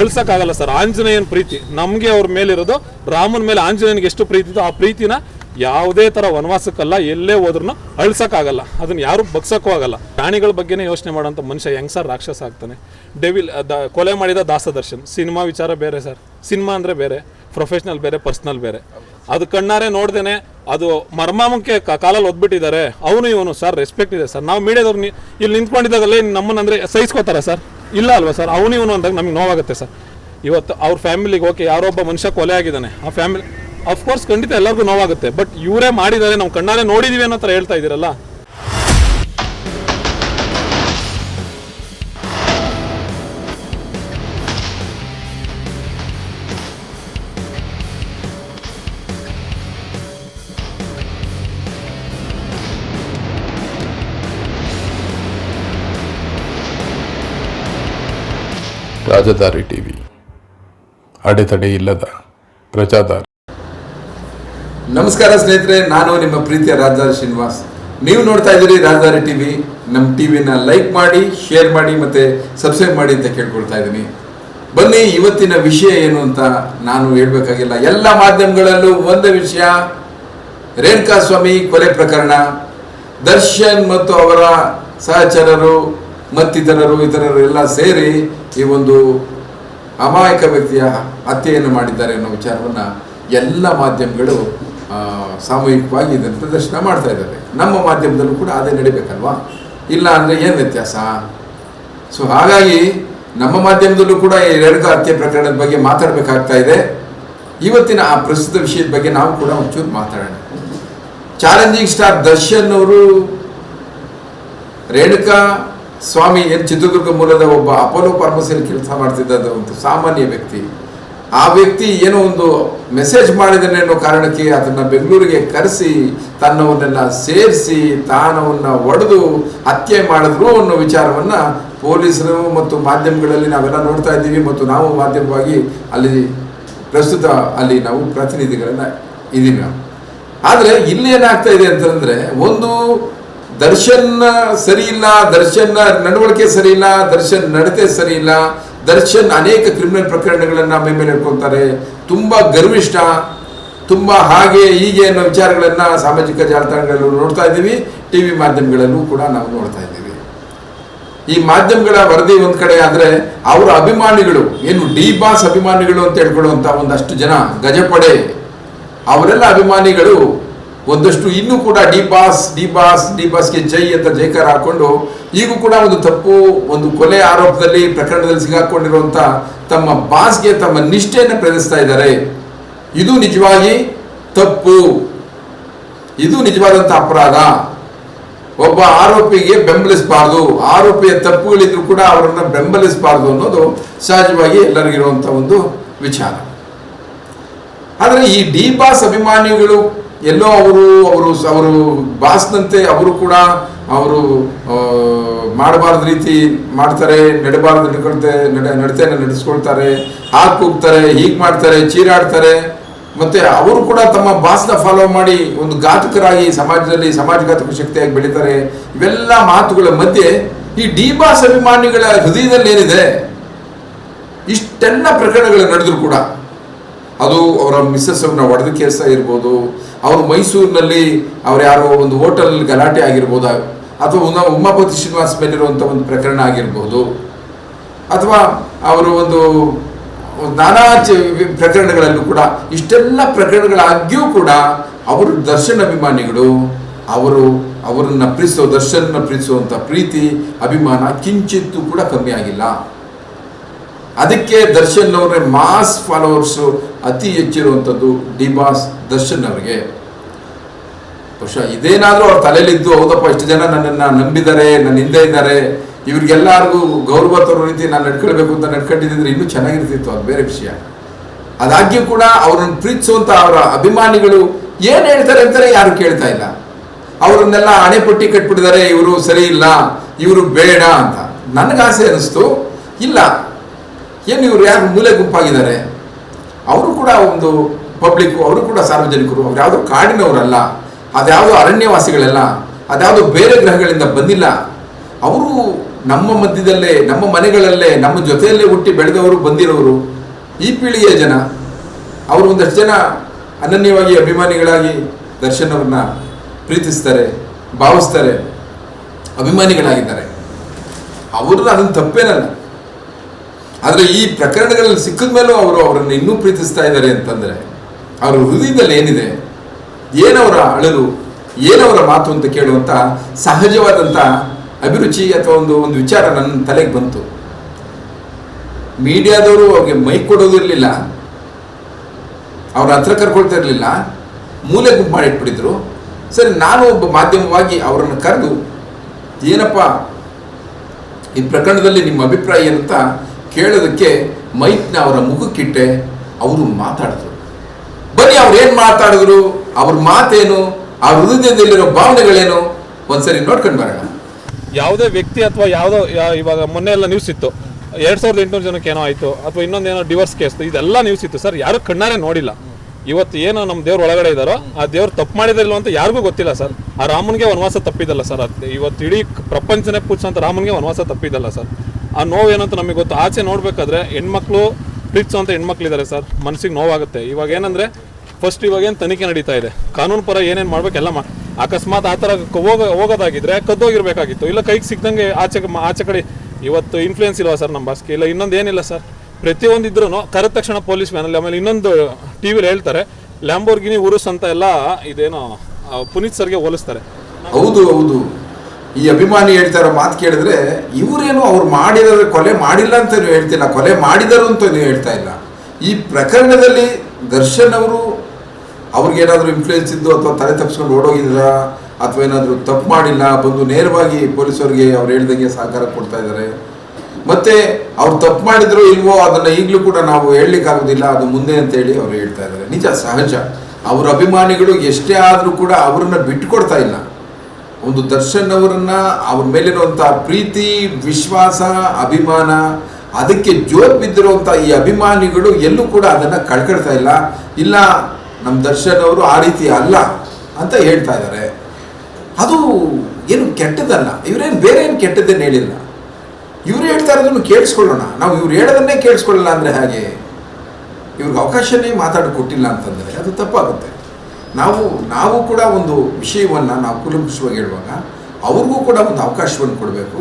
ಅಳ್ಸಕ್ಕಾಗಲ್ಲ sir. ಆಂಜನೇಯನ ಪ್ರೀತಿ. ನಮಗೆ ಅವ್ರ ಮೇಲಿರೋದು, ರಾಮನ ಮೇಲೆ ಆಂಜನೇಯನಿಗೆ ಎಷ್ಟು ಪ್ರೀತಿ ಇತ್ತು ಆ ಪ್ರೀತಿನ ಯಾವುದೇ ಥರ ವನವಾಸಕ್ಕಲ್ಲ, ಎಲ್ಲೇ ಹೋದ್ರೂ ಅಳ್ಸಕ್ಕಾಗಲ್ಲ. ಅದನ್ನು ಯಾರು ಬಗ್ಸಕ್ಕೂ ಆಗಲ್ಲ. ಪ್ರಾಣಿಗಳ ಬಗ್ಗೆನೇ ಯೋಚನೆ ಮಾಡೋಂಥ ಮನುಷ್ಯ ಹೆಂಗ್ ಸರ್? ರಾಕ್ಷಸ ಆಗ್ತಾನೆ. ಡೆವಿಲ್ ದ, ಕೊಲೆ ಮಾಡಿದ ದಾಸದರ್ಶನ್. ಸಿನಿಮಾ ವಿಚಾರ ಬೇರೆ ಸರ್. ಸಿನಿಮಾ ಅಂದರೆ ಬೇರೆ ಪ್ರೊಫೆಷ್ನಲ್ ಬೇರೆ ಪರ್ಸ್ನಲ್ ಬೇರೆ. ಅದು ಕಣ್ಣಾರೆ ನೋಡ್ದೇನೆ ಅದು ಮರ್ಮಾಮಕ್ಕೆ ಕಾಲಲ್ಲಿ ಒದ್ಬಿಟ್ಟಿದ್ದಾರೆ. ಅವನು ಇವನು ಸರ್ ರೆಸ್ಪೆಕ್ಟ್ ಇದೆ ಸರ್. ನಾವು ಮೀಡಿಯಾದವ್ರು ಇಲ್ಲಿ ಇಲ್ಲಿ ನಿಂತ್ಕೊಂಡಿದ್ದಾಗಲೇ ನಮ್ಮನ್ನಂದ್ರೆ ಸಹಿಸ್ಕೋತಾರ ಸರ್. ಇಲ್ಲ ಅಲ್ವಾ ಸರ್? ಅವನು ಇವನು ಅಂದಾಗ ನಮಗೆ ನೋವಾಗುತ್ತೆ ಸರ್. ಇವತ್ತು ಅವ್ರ ಫ್ಯಾಮಿಲಿಗೆ ಓಕೆ ಯಾರೋ ಒಬ್ಬ ಮನುಷ್ಯ ಕೊಲೆ ಆಗಿದ್ದಾನೆ. ಆ ಫ್ಯಾಮಿಲಿ ಅಫ್ಕೋರ್ಸ್ ಖಂಡಿತ ಎಲ್ಲರಿಗೂ ನೋವಾಗುತ್ತೆ ಬಟ್ ಇವರೇ ಮಾಡಿದ್ದಾರೆ, ನಾವು ಕಣ್ಣಾರೆ ನೋಡಿದೀವಿ ಅನ್ನೋ ಥರ ಹೇಳ್ತಾ ಇದ್ದೀರಲ್ಲ? ರಾಜಧಾರಿ ಟಿವಿ. ಅಡೆತಡೆ ಇಲ್ಲದ ಪ್ರಜಾದಾರಿ. ನಮಸ್ಕಾರ ಸ್ನೇಹಿತರೆ, ನಾನು ನಿಮ್ಮ ಪ್ರೀತಿಯ ರಾಜಧಾರಿ ಶ್ರೀನಿವಾಸ್. ನೀವು ನೋಡ್ತಾ ಇದ್ದೀರಿ ರಾಜಧಾರಿ ಟಿವಿ. ನಮ್ಮ ಟಿವಿನ ಲೈಕ್ ಮಾಡಿ, ಶೇರ್ ಮಾಡಿ ಮತ್ತೆ ಸಬ್ಸ್ಕ್ರೈಬ್ ಮಾಡಿ ಅಂತ ಕೇಳ್ಕೊಳ್ತಾ ಇದ್ದೀನಿ. ಬನ್ನಿ, ಇವತ್ತಿನ ವಿಷಯ ಏನು ಅಂತ ನಾನು ಹೇಳ್ಬೇಕಾಗಿಲ್ಲ. ಎಲ್ಲ ಮಾಧ್ಯಮಗಳಲ್ಲೂ ಒಂದೇ ವಿಷಯ. ರೇಣುಕಾ ಸ್ವಾಮಿ ಕೊಲೆ ಪ್ರಕರಣ. ದರ್ಶನ್ ಮತ್ತು ಅವರ ಸಹಚರರು ಮತ್ತಿತರರು ಇತರರು ಎಲ್ಲ ಸೇರಿ ಈ ಒಂದು ಅಮಾಯಕ ವ್ಯಕ್ತಿಯ ಹತ್ಯೆಯನ್ನು ಮಾಡಿದ್ದಾರೆ ಅನ್ನೋ ವಿಚಾರವನ್ನ ಎಲ್ಲ ಮಾಧ್ಯಮಗಳು ಸಾಮೂಹಿಕವಾಗಿ ಇದನ್ನು ಪ್ರದರ್ಶನ ಮಾಡ್ತಾ ಇದ್ದಾರೆ. ನಮ್ಮ ಮಾಧ್ಯಮದಲ್ಲೂ ಕೂಡ ಅದೇ ನಡಿಬೇಕಲ್ವಾ? ಇಲ್ಲ ಅಂದರೆ ಏನು ವ್ಯತ್ಯಾಸ? ಸೊ ಹಾಗಾಗಿ ನಮ್ಮ ಮಾಧ್ಯಮದಲ್ಲೂ ಕೂಡ ಈ ರೇಣುಕಾ ಹತ್ಯೆ ಪ್ರಕರಣದ ಬಗ್ಗೆ ಮಾತಾಡಬೇಕಾಗ್ತಾ ಇದೆ. ಇವತ್ತಿನ ಆ ಪ್ರಸ್ತುತ ವಿಷಯದ ಬಗ್ಗೆ ನಾವು ಕೂಡ ಒಂಚೂರು ಮಾತಾಡೋಣ. ಚಾಲೆಂಜಿಂಗ್ ಸ್ಟಾರ್ ದರ್ಶನ್ ಅವರು, ರೇಣುಕಾ ಸ್ವಾಮಿ ಏನು ಚಿತ್ರದುರ್ಗ ಮೂಲದ ಒಬ್ಬ ಅಪೋಲೋ ಫಾರ್ಮಸಿಯಲ್ಲಿ ಕೆಲಸ ಮಾಡ್ತಿದ್ದ ಒಂದು ಸಾಮಾನ್ಯ ವ್ಯಕ್ತಿ. ಆ ವ್ಯಕ್ತಿ ಏನೋ ಒಂದು ಮೆಸೇಜ್ ಮಾಡಿದನೆ ಅನ್ನೋ ಕಾರಣಕ್ಕೆ ಅದನ್ನ ಬೆಂಗಳೂರಿಗೆ ಕರೆಸಿ, ತನ್ನವನ್ನೆಲ್ಲ ಸೇರಿಸಿ, ತಾನವನ್ನ ಒಡೆದು ಹತ್ಯೆ ಮಾಡಿದ್ರು ಅನ್ನೋ ವಿಚಾರವನ್ನ ಪೊಲೀಸರು ಮತ್ತು ಮಾಧ್ಯಮಗಳಲ್ಲಿ ನಾವೆಲ್ಲ ನೋಡ್ತಾ ಇದ್ದೀವಿ ಮತ್ತು ನಾವು ಮಾಧ್ಯಮವಾಗಿ ಅಲ್ಲಿ ಪ್ರಸ್ತುತ ಅಲ್ಲಿ ನಾವು ಪ್ರತಿನಿಧಿಗಳನ್ನ ಇದ್ದೀವಿ ನಾವು. ಆದರೆ ಇಲ್ಲಿ ಏನಾಗ್ತಾ ಇದೆ ಅಂತಂದ್ರೆ ಒಂದು ದರ್ಶನ್ ಸರಿ ಇಲ್ಲ ದರ್ಶನ್ ನಡವಳಿಕೆ ಸರಿ ಇಲ್ಲ ದರ್ಶನ್ ನಡತೆ ಸರಿ ಇಲ್ಲ ದರ್ಶನ್ ಅನೇಕ ಕ್ರಿಮಿನಲ್ ಪ್ರಕರಣಗಳನ್ನು ಮೇ ಮೇಲೆ ಇಟ್ಕೊಳ್ತಾರೆ ತುಂಬಾ ಗರ್ವಿಷ್ಠ, ತುಂಬಾ ಹಾಗೆ ಹೀಗೆ ಅನ್ನೋ ವಿಚಾರಗಳನ್ನು ಸಾಮಾಜಿಕ ಜಾಲತಾಣಗಳಲ್ಲೂ ನೋಡ್ತಾ ಇದ್ದೀವಿ ಟಿ ವಿ ಮಾಧ್ಯಮಗಳಲ್ಲೂ ಕೂಡ ನಾವು ನೋಡ್ತಾ ಇದ್ದೀವಿ. ಈ ಮಾಧ್ಯಮಗಳ ವರದಿ ಒಂದು ಕಡೆ ಆದರೆ ಅವರ ಅಭಿಮಾನಿಗಳು, ಏನು ಡಿ ಬಾಸ್ ಅಭಿಮಾನಿಗಳು ಅಂತ ಹೇಳ್ಕೊಳ್ಳುವಂಥ ಒಂದಷ್ಟು ಜನ, ಗಜಪಡೆ, ಅವರೆಲ್ಲ ಅಭಿಮಾನಿಗಳು ಒಂದಷ್ಟು ಇನ್ನೂ ಕೂಡ D boss D boss D ಬಾಸ್ಗೆ ಜೈ ಅಂತ ಜೈಕಾರ ಹಾಕೊಂಡು ಈಗೂ ಕೂಡ ಒಂದು ತಪ್ಪು ಒಂದು ಕೊಲೆ ಆರೋಪದಲ್ಲಿ ಪ್ರಕರಣದಲ್ಲಿ ಸಿಗಾಕೊಂಡಿರುವಂತ ತಮ್ಮ ಬಾಸ್ಗೆ ತಮ್ಮ ನಿಷ್ಠೆಯನ್ನು ಪ್ರದರ್ಶಿಸ್ತಾ ಇದ್ದಾರೆ. ಇದು ನಿಜವಾಗಿ ತಪ್ಪು. ಇದು ನಿಜವಾದಂತ ಅಪರಾಧ. ಒಬ್ಬ ಆರೋಪಿಗೆ ಬೆಂಬಲಿಸಬಾರ್ದು. ಆರೋಪಿಯ ತಪ್ಪುಗಳಿದ್ರು ಕೂಡ ಅವರನ್ನು ಬೆಂಬಲಿಸಬಾರ್ದು ಅನ್ನೋದು ಸಹಜವಾಗಿ ಎಲ್ಲರಿಗಿರುವಂತ ಒಂದು ವಿಚಾರ. ಆದರೆ ಈ ಡಿ ಬಾಸ್ ಅಭಿಮಾನಿಗಳು ಎಲ್ಲೋ ಅವರು ಅವರು ಅವರು ಬಾಸ್ನಂತೆ ಅವರು ಕೂಡ ಅವರು ಮಾಡಬಾರ್ದ ರೀತಿ ಮಾಡ್ತಾರೆ, ನಡಬಾರ್ದು ನಡ್ಕೊಳ್ತೆ ನಡೆ, ನಡತೆಯನ್ನು ನಡೆಸ್ಕೊಳ್ತಾರೆ, ಹಾಕಿ ಹೋಗ್ತಾರೆ ಹೀಗೆ ಮಾಡ್ತಾರೆ, ಚೀರಾಡ್ತಾರೆ. ಮತ್ತೆ ಅವರು ಕೂಡ ತಮ್ಮ ಬಾಸ್ನ ಫಾಲೋ ಮಾಡಿ ಒಂದು ಘಾತಕರಾಗಿ ಸಮಾಜದಲ್ಲಿ ಸಮಾಜಘಾತಕ ಶಕ್ತಿಯಾಗಿ ಬೆಳೀತಾರೆ. ಇವೆಲ್ಲ ಮಾತುಗಳ ಮಧ್ಯೆ ಈ ಡಿ ಬಾಸ್ ಅಭಿಮಾನಿಗಳ ಹೃದಯದಲ್ಲಿ ಏನಿದೆ? ಇಷ್ಟೆಲ್ಲ ಪ್ರಕರಣಗಳು ನಡೆದರೂ ಕೂಡ. ಅದು ಅವರ ಮಿಸ್ಸಸ್ ಅವ್ರನ್ನ ಒಡೆದ ಕೇಸ ಇರ್ಬೋದು ಅವರು ಮೈಸೂರಿನಲ್ಲಿ ಅವ್ರು ಯಾರೋ ಒಂದು ಹೋಟೆಲ್ ಗಲಾಟೆ ಆಗಿರ್ಬೋದು? ಅಥವಾ ಉಮಾಪತಿ ಶ್ರೀನಿವಾಸ್ ಮೇಲಿರುವಂಥ ಒಂದು ಪ್ರಕರಣ ಆಗಿರ್ಬೋದು. ಅಥವಾ ಅವರು ಒಂದು ನಾನಾ ಪ್ರಕರಣಗಳಲ್ಲೂ ಕೂಡ, ಇಷ್ಟೆಲ್ಲ ಪ್ರಕರಣಗಳಾಗ್ಯೂ ಕೂಡ ಅವರು ದರ್ಶನ್ ಅಭಿಮಾನಿಗಳು. ಅವರು ಅವರನ್ನು ಪ್ರೀತಿಸೋ, ದರ್ಶನ್ನ ಪ್ರೀತಿಸುವಂಥ ಪ್ರೀತಿ, ಅಭಿಮಾನ ಕಿಂಚಿತ್ತೂ ಕೂಡ ಕಮ್ಮಿ ಆಗಿಲ್ಲ. ಅದಕ್ಕೆ ದರ್ಶನ್ ಅವರ ಮಾಸ್ ಫಾಲೋವರ್ಸ್ ಅತಿ ಹೆಚ್ಚಿರುವಂಥದ್ದು ಡಿ ಬಾಸ್ ದರ್ಶನ್ ಅವರಿಗೆ. ಬಹುಶಃ ಇದೇನಾದರೂ ಅವ್ರ ತಲೆಯಲ್ಲಿದ್ದು, ಹೌದಪ್ಪ, ಇಷ್ಟು ಜನ ನನ್ನನ್ನು ನಂಬಿದ್ದಾರೆ, ನನ್ನ ಹಿಂದೆ ಇದ್ದಾರೆ, ಇವ್ರಿಗೆಲ್ಲರಿಗೂ ಗೌರವ ತರೋ ರೀತಿ ನಾನು ನಡ್ಕೊಳ್ಬೇಕು ಅಂತ ನಡ್ಕೊಂಡಿದ್ದಿದ್ರೆ ಇನ್ನೂ ಚೆನ್ನಾಗಿರ್ತಿತ್ತು, ಅದು ಬೇರೆ ವಿಷಯ. ಅದಾಗ್ಯೂ ಕೂಡ ಅವ್ರನ್ನ ಪ್ರೀತಿಸುವಂಥ ಅವರ ಅಭಿಮಾನಿಗಳು ಏನು ಹೇಳ್ತಾರೆ ಅಂತಾರೆ ಯಾರು ಕೇಳ್ತಾ ಇಲ್ಲ. ಅವರನ್ನೆಲ್ಲ ಆಣೆಪಟ್ಟಿ ಕಟ್ಬಿಟ್ಟಿದ್ದಾರೆ, ಇವರು ಸರಿ ಇಲ್ಲ, ಇವರು ಬೇಡ ಅಂತ. ನನಗಾಸೆ ಅನಿಸ್ತು. ಇಲ್ಲ ಏನು ಇವರು ಯಾರು ಮೂಲೆ ಗುಂಪಾಗಿದ್ದಾರೆ? ಅವರು ಕೂಡ ಒಂದು ಪಬ್ಲಿಕ್ ಅವರು ಕೂಡ ಸಾರ್ವಜನಿಕರು, ಅವ್ರು ಯಾವುದೋ ಕಾಡಿನವರಲ್ಲ, ಅದ್ಯಾವುದೋ ಅರಣ್ಯವಾಸಿಗಳಲ್ಲ, ಅದ್ಯಾವುದೋ ಬೇರೆ ಗ್ರಹಗಳಿಂದ ಬಂದಿಲ್ಲ. ಅವರು ನಮ್ಮ ಮಧ್ಯದಲ್ಲೇ, ನಮ್ಮ ಮನೆಗಳಲ್ಲೇ, ನಮ್ಮ ಜೊತೆಯಲ್ಲೇ ಹುಟ್ಟಿ ಬೆಳೆದವರು, ಬಂದಿರೋರು ಈ ಪೀಳಿಗೆಯ ಜನ. ಅವರು ಒಂದಷ್ಟು ಜನ ಅನನ್ಯವಾಗಿ, ಅಭಿಮಾನಿಗಳಾಗಿ ದರ್ಶನ್ ಅವ್ರನ್ನ ಪ್ರೀತಿಸ್ತಾರೆ, ಭಾವಿಸ್ತಾರೆ, ಅಭಿಮಾನಿಗಳಾಗಿದ್ದಾರೆ. ಅವರು ಅದನ್ನು ತಪ್ಪೇನಲ್ಲ. ಆದರೆ ಈ ಪ್ರಕರಣಗಳಲ್ಲಿ ಸಿಕ್ಕಿದ ಮೇಲೂ ಅವರು ಅವರನ್ನು ಇನ್ನೂ ಪ್ರೀತಿಸ್ತಾ ಇದ್ದಾರೆ ಅಂತಂದರೆ, ಅವರ ಹೃದಯದಲ್ಲಿ ಏನಿದೆ? ಏನವರ ಅಳಲು? ಏನವರ ಮಾತು ಅಂತ ಕೇಳುವಂಥ ಸಹಜವಾದಂಥ ಅಭಿರುಚಿ ಅಥವಾ ಒಂದು ಒಂದು ವಿಚಾರ ನನ್ನ ತಲೆಗೆ ಬಂತು. ಮೀಡಿಯಾದವರು ಅವ್ರಿಗೆ ಮೈಕ್ ಕೊಡೋದಿರಲಿಲ್ಲ ಅವ್ರ ಹತ್ರ ಕರ್ಕೊಳ್ತಾ ಇರಲಿಲ್ಲ. ಮೂಲೆ ಗುಂಪು ಮಾಡಿಟ್ಬಿಟ್ಟಿದ್ರು ಸರಿ, ನಾನು ಒಬ್ಬ ಮಾಧ್ಯಮವಾಗಿ ಅವರನ್ನು ಕರೆದು, ಏನಪ್ಪ, ಈ ಪ್ರಕರಣದಲ್ಲಿ ನಿಮ್ಮ ಅಭಿಪ್ರಾಯ ಏನಂತ ಕೇಳೋದಕ್ಕೆ ಮೈಕ್ನ ಅವರ ಮುಖಕ್ಕಿಟ್ಟೆ, ಅವರು ಮಾತಾಡಿದ್ರು. ಬನ್ನಿ, ಅವ್ರು ಏನು ಮಾತಾಡಿದ್ರು? ಅವ್ರ ಮಾತೇನು? ಅವ್ರ ಹೃದಯದಲ್ಲಿರೋ ಭಾವನೆಗಳೇನು? ಒಂದ್ಸರಿ ನೋಡ್ಕೊಂಡು ಬರೋಣ. ಯಾವುದೇ ವ್ಯಕ್ತಿ ಅಥವಾ ಯಾವುದೋ ಇವಾಗ ಮೊನ್ನೆ ಎಲ್ಲ ನ್ಯೂಸ್ ಇತ್ತು. ಎರಡ್ ಸಾವಿರದ ಎಂಟುನೂರು ಜನಕ್ಕೆ ಏನೋ ಆಯ್ತು, ಅಥವಾ ಇನ್ನೊಂದೇನೋ ಡಿವರ್ಸ್ ಕೇಸ್ ಇದೆಲ್ಲ ನ್ಯೂಸ್ ಇತ್ತು. ಸರ್, ಯಾರು ಕಣ್ಣಾರೆ ನೋಡಿಲ್ಲ. ಇವತ್ತು ಏನೋ ನಮ್ಮ ದೇವ್ರ ಒಳಗಡೆ ಇದ್ದಾರೋ ಆ ದೇವ್ರು ತಪ್ಪು ಮಾಡಿದಿಲ್ಲ ಅಂತ ಯಾರಿಗೂ ಗೊತ್ತಿಲ್ಲ ಸರ್. ಆ ರಾಮನ್ಗೆ ವನವಾಸ ತಪ್ಪಿದಲ್ಲ ಸರ್. ಇವತ್ತು ಇಡೀ ಪ್ರಪಂಚನೇ ಪೂಜಿಸಂತ ರಾಮನ್ಗೆ ವನವಾಸ ತಪ್ಪಿದಲ್ಲ ಸರ್. ಆ ನೋವು ಏನಂತ ನಮಗೆ ಗೊತ್ತು. ಆಚೆ ನೋಡಬೇಕಾದ್ರೆ ಹೆಣ್ಮಕ್ಳು ಪ್ರೀತಿಸುವಂತ ಹೆಣ್ಮಕ್ಳು ಇದ್ದಾರೆ ಸರ್. ಮನಸ್ಸಿಗೆ ನೋವಾಗುತ್ತೆ. ಇವಾಗ ಏನಂದ್ರೆ ಫಸ್ಟ್ ಇವಾಗ ಏನು ತನಿಖೆ ನಡೀತಾ ಇದೆ? ಕಾನೂನು ಪರ ಏನೇನು ಮಾಡ್ಬೇಕು ಎಲ್ಲ ಮಾ, ಅಕಸ್ಮಾತ್ ಆ ಥರ ಹೋಗ, ಹೋಗೋದಾಗಿದ್ರೆ ಕದ್ದೋಗಿರ್ಬೇಕಾಗಿತ್ತು. ಇಲ್ಲ ಕೈಗೆ ಸಿಕ್ಕಂಗೆ ಆಚೆ ಆಚೆ ಕಡೆ ಇವತ್ತು ಇನ್ಫ್ಲೂಯೆನ್ಸ್ ಇಲ್ವಾ ಸರ್ ನಮ್ಮ ಬಾಸ್ಗೆ? ಇಲ್ಲ ಇನ್ನೊಂದು ಏನಿಲ್ಲ ಸರ್. ಪ್ರತಿಯೊಂದು ಇದ್ರೂ ಕರೆದ ತಕ್ಷಣ ಪೊಲೀಸ್ ವ್ಯಾನಲ್ಲಿ, ಆಮೇಲೆ ಇನ್ನೊಂದು ಟಿ ವಿಲಿ ಹೇಳ್ತಾರೆ ಲ್ಯಾಂಬೋರ್ಗಿನಿ ಉರುಸ್ ಅಂತ ಎಲ್ಲ ಇದೇನೋ ಪುನೀತ್ ಸರ್ಗೆ ಹೋಲಿಸ್ತಾರೆ. ಹೌದು ಹೌದು. ಈ ಅಭಿಮಾನಿ ಹೇಳ್ತಾ ಇರೋ ಮಾತು ಕೇಳಿದ್ರೆ, ಇವರೇನು ಅವ್ರು ಮಾಡಿದರೆ ಕೊಲೆ ಮಾಡಿಲ್ಲ ಅಂತ ಹೇಳ್ತಿಲ್ಲ, ಕೊಲೆ ಮಾಡಿದರು ಅಂತ ನೀವು ಹೇಳ್ತಾ ಇಲ್ಲ. ಈ ಪ್ರಕರಣದಲ್ಲಿ ದರ್ಶನ್ ಅವರು ಅವ್ರಿಗೇನಾದರೂ ಇನ್ಫ್ಲೂಯೆನ್ಸ್ ಇದ್ದು ಅಥವಾ ತಲೆ ತಪ್ಪಿಸ್ಕೊಂಡು ಓಡೋಗಿದ್ರ, ಅಥವಾ ಏನಾದರೂ ತಪ್ಪು ಮಾಡಿಲ್ಲ, ಬಂದು ನೇರವಾಗಿ ಪೊಲೀಸರಿಗೆ ಅವ್ರು ಹೇಳಿದಂಗೆ ಸಹಕಾರ ಕೊಡ್ತಾ ಇದ್ದಾರೆ. ಮತ್ತೆ ಅವ್ರು ತಪ್ಪು ಮಾಡಿದ್ರು ಇಲ್ವೋ ಅದನ್ನ ಈಗಲೂ ಕೂಡ ನಾವು ಹೇಳಲಿಕ್ಕಾಗೋದಿಲ್ಲ, ಅದು ಮುಂದೆ ಅಂತ ಹೇಳಿ ಅವ್ರು ಹೇಳ್ತಾ ಇದ್ದಾರೆ. ನಿಜ, ಸಹಜ. ಅವ್ರ ಅಭಿಮಾನಿಗಳು ಎಷ್ಟೇ ಆದರೂ ಕೂಡ ಅವ್ರನ್ನ ಬಿಟ್ಟುಕೊಡ್ತಾ ಇಲ್ಲ. ಒಂದು ದರ್ಶನ್ ಅವರನ್ನ ಅವ್ರ ಮೇಲಿರುವಂಥ ಪ್ರೀತಿ, ವಿಶ್ವಾಸ, ಅಭಿಮಾನ, ಅದಕ್ಕೆ ಜೋರು ಬಿದ್ದಿರುವಂಥ ಈ ಅಭಿಮಾನಿಗಳು ಎಲ್ಲೂ ಕೂಡ ಅದನ್ನು ಕಳ್ಕೊಳ್ತಾ ಇಲ್ಲ. ಇಲ್ಲ ನಮ್ಮ ದರ್ಶನ್ ಅವರು ಆ ರೀತಿ ಅಲ್ಲ ಅಂತ ಹೇಳ್ತಾ ಇದ್ದಾರೆ. ಅದು ಏನು ಕೆಟ್ಟದಲ್ಲ, ಇವರೇನು ಬೇರೆ ಏನು ಕೆಟ್ಟದ್ದೇನು ಹೇಳಿಲ್ಲ. ಇವ್ರು ಹೇಳ್ತಾ ಇರೋದನ್ನು ಕೇಳಿಸ್ಕೊಳ್ಳೋಣ. ನಾವು ಇವ್ರು ಹೇಳೋದನ್ನೇ ಕೇಳಿಸ್ಕೊಳ್ಳಲ್ಲ ಅಂದರೆ ಹಾಗೆ? ಇವ್ರಿಗೆ ಅವಕಾಶನೇ ಮಾತಾಡಿ ಕೊಟ್ಟಿಲ್ಲ ಅಂತಂದರೆ ಅದು ತಪ್ಪಾಗುತ್ತೆ. ನಾವು ನಾವು ಕೂಡ ಒಂದು ವಿಷಯವನ್ನು ನಾವು ಕುಲಂಕುಷವಾಗಿ ಹೇಳುವಾಗ ಅವ್ರಿಗೂ ಕೂಡ ಒಂದು ಅವಕಾಶವನ್ನು ಕೊಡಬೇಕು.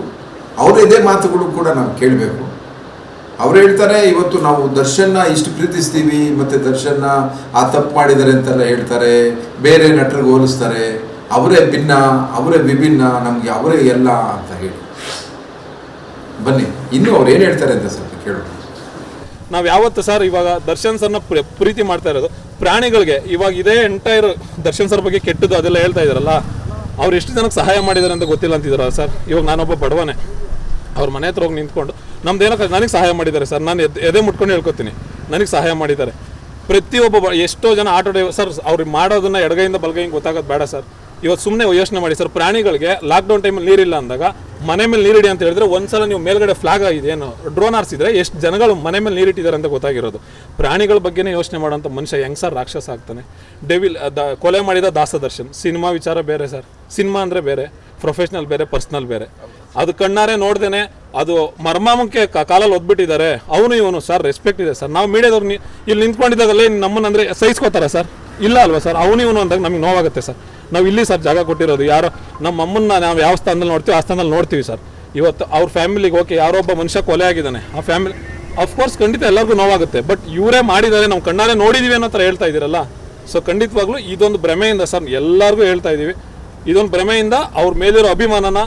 ಅವರ ಇದೇ ಮಾತುಗಳು ಕೂಡ ನಾವು ಕೇಳಬೇಕು. ಅವ್ರು ಹೇಳ್ತಾರೆ, ಇವತ್ತು ನಾವು ದರ್ಶನ್ನ ಇಷ್ಟು ಪ್ರೀತಿಸ್ತೀವಿ, ಮತ್ತು ದರ್ಶನ್ನ ಆ ತಪ್ಪು ಮಾಡಿದ್ದಾರೆ ಅಂತೆಲ್ಲ ಹೇಳ್ತಾರೆ, ಬೇರೆ ನಟರಿಗೆ ಹೋಲಿಸ್ತಾರೆ, ಅವರೇ ಭಿನ್ನ, ಅವರೇ ವಿಭಿನ್ನ, ನಮಗೆ ಅವರೇ ಎಲ್ಲ ಅಂತ ಹೇಳಿ. ಬನ್ನಿ, ಇನ್ನೂ ಅವ್ರು ಏನು ಹೇಳ್ತಾರೆ ಅಂತ ಸ್ವಲ್ಪ ಕೇಳೋಣ. ನಾವು ಯಾವತ್ತು ಸರ್ ಇವಾಗ ದರ್ಶನ್ ಸರ್ನ ಪ್ರೀತಿ ಮಾಡ್ತಾ ಇರೋದು. ಪ್ರಾಣಿಗಳಿಗೆ ಇವಾಗ ಇದೇ ಎಂಟೈರ್ ದರ್ಶನ್ ಸರ್ ಬಗ್ಗೆ ಕೆಟ್ಟದ್ದು ಅದೆಲ್ಲ ಹೇಳ್ತಾ ಇದಾರಲ್ಲ ಅವ್ರು ಎಷ್ಟು ಜನಕ್ಕೆ ಸಹಾಯ ಮಾಡಿದ್ದಾರೆ ಅಂತ ಗೊತ್ತಿಲ್ಲ ಅಂತಿದಾರ ಸರ್? ಇವಾಗ ನಾನೊಬ್ಬ ಬಡವನೇ. ಅವ್ರ ಮನೆ ಹತ್ರ ಹೋಗಿ ನಿಂತ್ಕೊಂಡು, ನಮ್ದು ಏನೋ ನನಗೆ ಸಹಾಯ ಮಾಡಿದ್ದಾರೆ ಸರ್? ನಾನು ಎದೆ ಎದೆ ಮುಟ್ಕೊಂಡು ಹೇಳ್ಕೊತೀನಿ. ನನಗೆ ಸಹಾಯ ಮಾಡಿದ್ದಾರೆ ಪ್ರತಿಯೊಬ್ಬ ಎಷ್ಟೋ ಜನ ಆಟೋ ಡ್ರೈವರ್ ಸರ್ ಅವ್ರಿಗೆ ಮಾಡೋದನ್ನ ಎಡಗೈಯಿಂದ ಬಲಗೈಯಿಂದ ಗೊತ್ತಾಗೋದು ಬೇಡ ಸರ್. ಇವತ್ತು ಸುಮ್ಮನೆ ಯೋಚನೆ ಮಾಡಿ ಸರ್, ಪ್ರಾಣಿಗಳಿಗೆ ಲಾಕ್ಡೌನ್ ಟೈಮಲ್ಲಿ ನೀರಿಲ್ಲ ಅಂದಾಗ ಮನೆ ಮೇಲೆ ನೀರಿಡಿ ಅಂತ ಹೇಳಿದ್ರೆ ಒಂದ್ಸಲ ನೀವು ಮೇಲ್ಗಡೆ ಫ್ಲಾಗ್ ಆಗಿದೆ ಏನು ಡ್ರೋನ್ ಆರಿಸಿದ್ರೆ ಎಷ್ಟು ಜನಗಳು ಮನೆ ಮೇಲೆ ನೀರಿಟ್ಟಿದ್ದಾರೆ ಅಂತ ಗೊತ್ತಾಗಿರೋದು. ಪ್ರಾಣಿಗಳ ಬಗ್ಗೆನೇ ಯೋಚನೆ ಮಾಡೋಂಥ ಮನುಷ್ಯ ಹೆಂಗ್ ಸರ್ ರಾಕ್ಷಸ ಆಗ್ತಾನೆ. ಡೆವಿಲ್ ದ ಕೊಲೆ ಮಾಡಿದ ದಾಸದರ್ಶನ್ ಸಿನಿಮಾ ವಿಚಾರ ಬೇರೆ ಸರ್. ಸಿನಿಮಾ ಅಂದರೆ ಬೇರೆ ಪ್ರೊಫೆಷ್ನಲ್ ಬೇರೆ ಪರ್ಸ್ನಲ್ ಬೇರೆ. ಅದು ಕಣ್ಣಾರೆ ನೋಡ್ದೇನೆ ಅದು ಮರ್ಮಾಮಕ್ಕೆ ಕಾಲಲ್ಲಿ ಒದ್ಬಿಟ್ಟಿದ್ದಾರೆ. ಅವನು ಇವನು ಸರ್ ರೆಸ್ಪೆಕ್ಟ್ ಇದೆ ಸರ್. ನಾವು ಮೀಡಿಯಾದವ್ರು ಇಲ್ಲಿ ನಿಂತ್ಕೊಂಡಿದ್ದಾಗಲೇ ನಮ್ಮನ್ನಂದ್ರೆ ಸಹಿಸ್ಕೋತಾರ ಸರ್. ಇಲ್ಲ ಅಲ್ವಾ ಸರ್? ಅವನು ಇವನು ಅಂದಾಗ ನಮಗೆ ನೋವಾಗುತ್ತೆ ಸರ್. ನಾವು ಇಲ್ಲಿ ಸರ್ ಜಾಗ ಕೊಟ್ಟಿರೋದು. ಯಾರೋ ನಮ್ಮ ಅಮ್ಮನ್ನ ನಾವು ಯಾವ ಸ್ಥಾನದಲ್ಲಿ ನೋಡ್ತೀವಿ ಆ ಸ್ಥಾನದಲ್ಲಿ ನೋಡ್ತೀವಿ ಸರ್. ಇವತ್ತು ಅವ್ರ ಫ್ಯಾಮಿಲಿಗೆ ಓಕೆ ಯಾರೊಬ್ಬ ಮನುಷ್ಯ ಕೊಲೆ ಆಗಿದ್ದಾನೆ. ಆ ಫ್ಯಾಮಿಲಿ ಅಫ್ಕೋರ್ಸ್ ಖಂಡಿತ ಎಲ್ಲರಿಗೂ ನೋವಾಗುತ್ತೆ. ಬಟ್ ಇವರೇ ಮಾಡಿದ್ದಾರೆ, ನಾವು ಕಣ್ಣಾರೆ ನೋಡಿದೀವಿ ಅನ್ನೋ ಥರ ಹೇಳ್ತಾ ಇದ್ದೀರಲ್ಲ? ಸೊ ಖಂಡಿತವಾಗ್ಲೂ ಇದೊಂದು ಭ್ರಮೆಯಿಂದ ಸರ್ ಎಲ್ಲರಿಗೂ ಹೇಳ್ತಾ ಇದ್ದೀವಿ ಇದೊಂದು ಭ್ರಮೆಯಿಂದ ಅವ್ರ ಮೇಲಿರೋ ಅಭಿಮಾನನ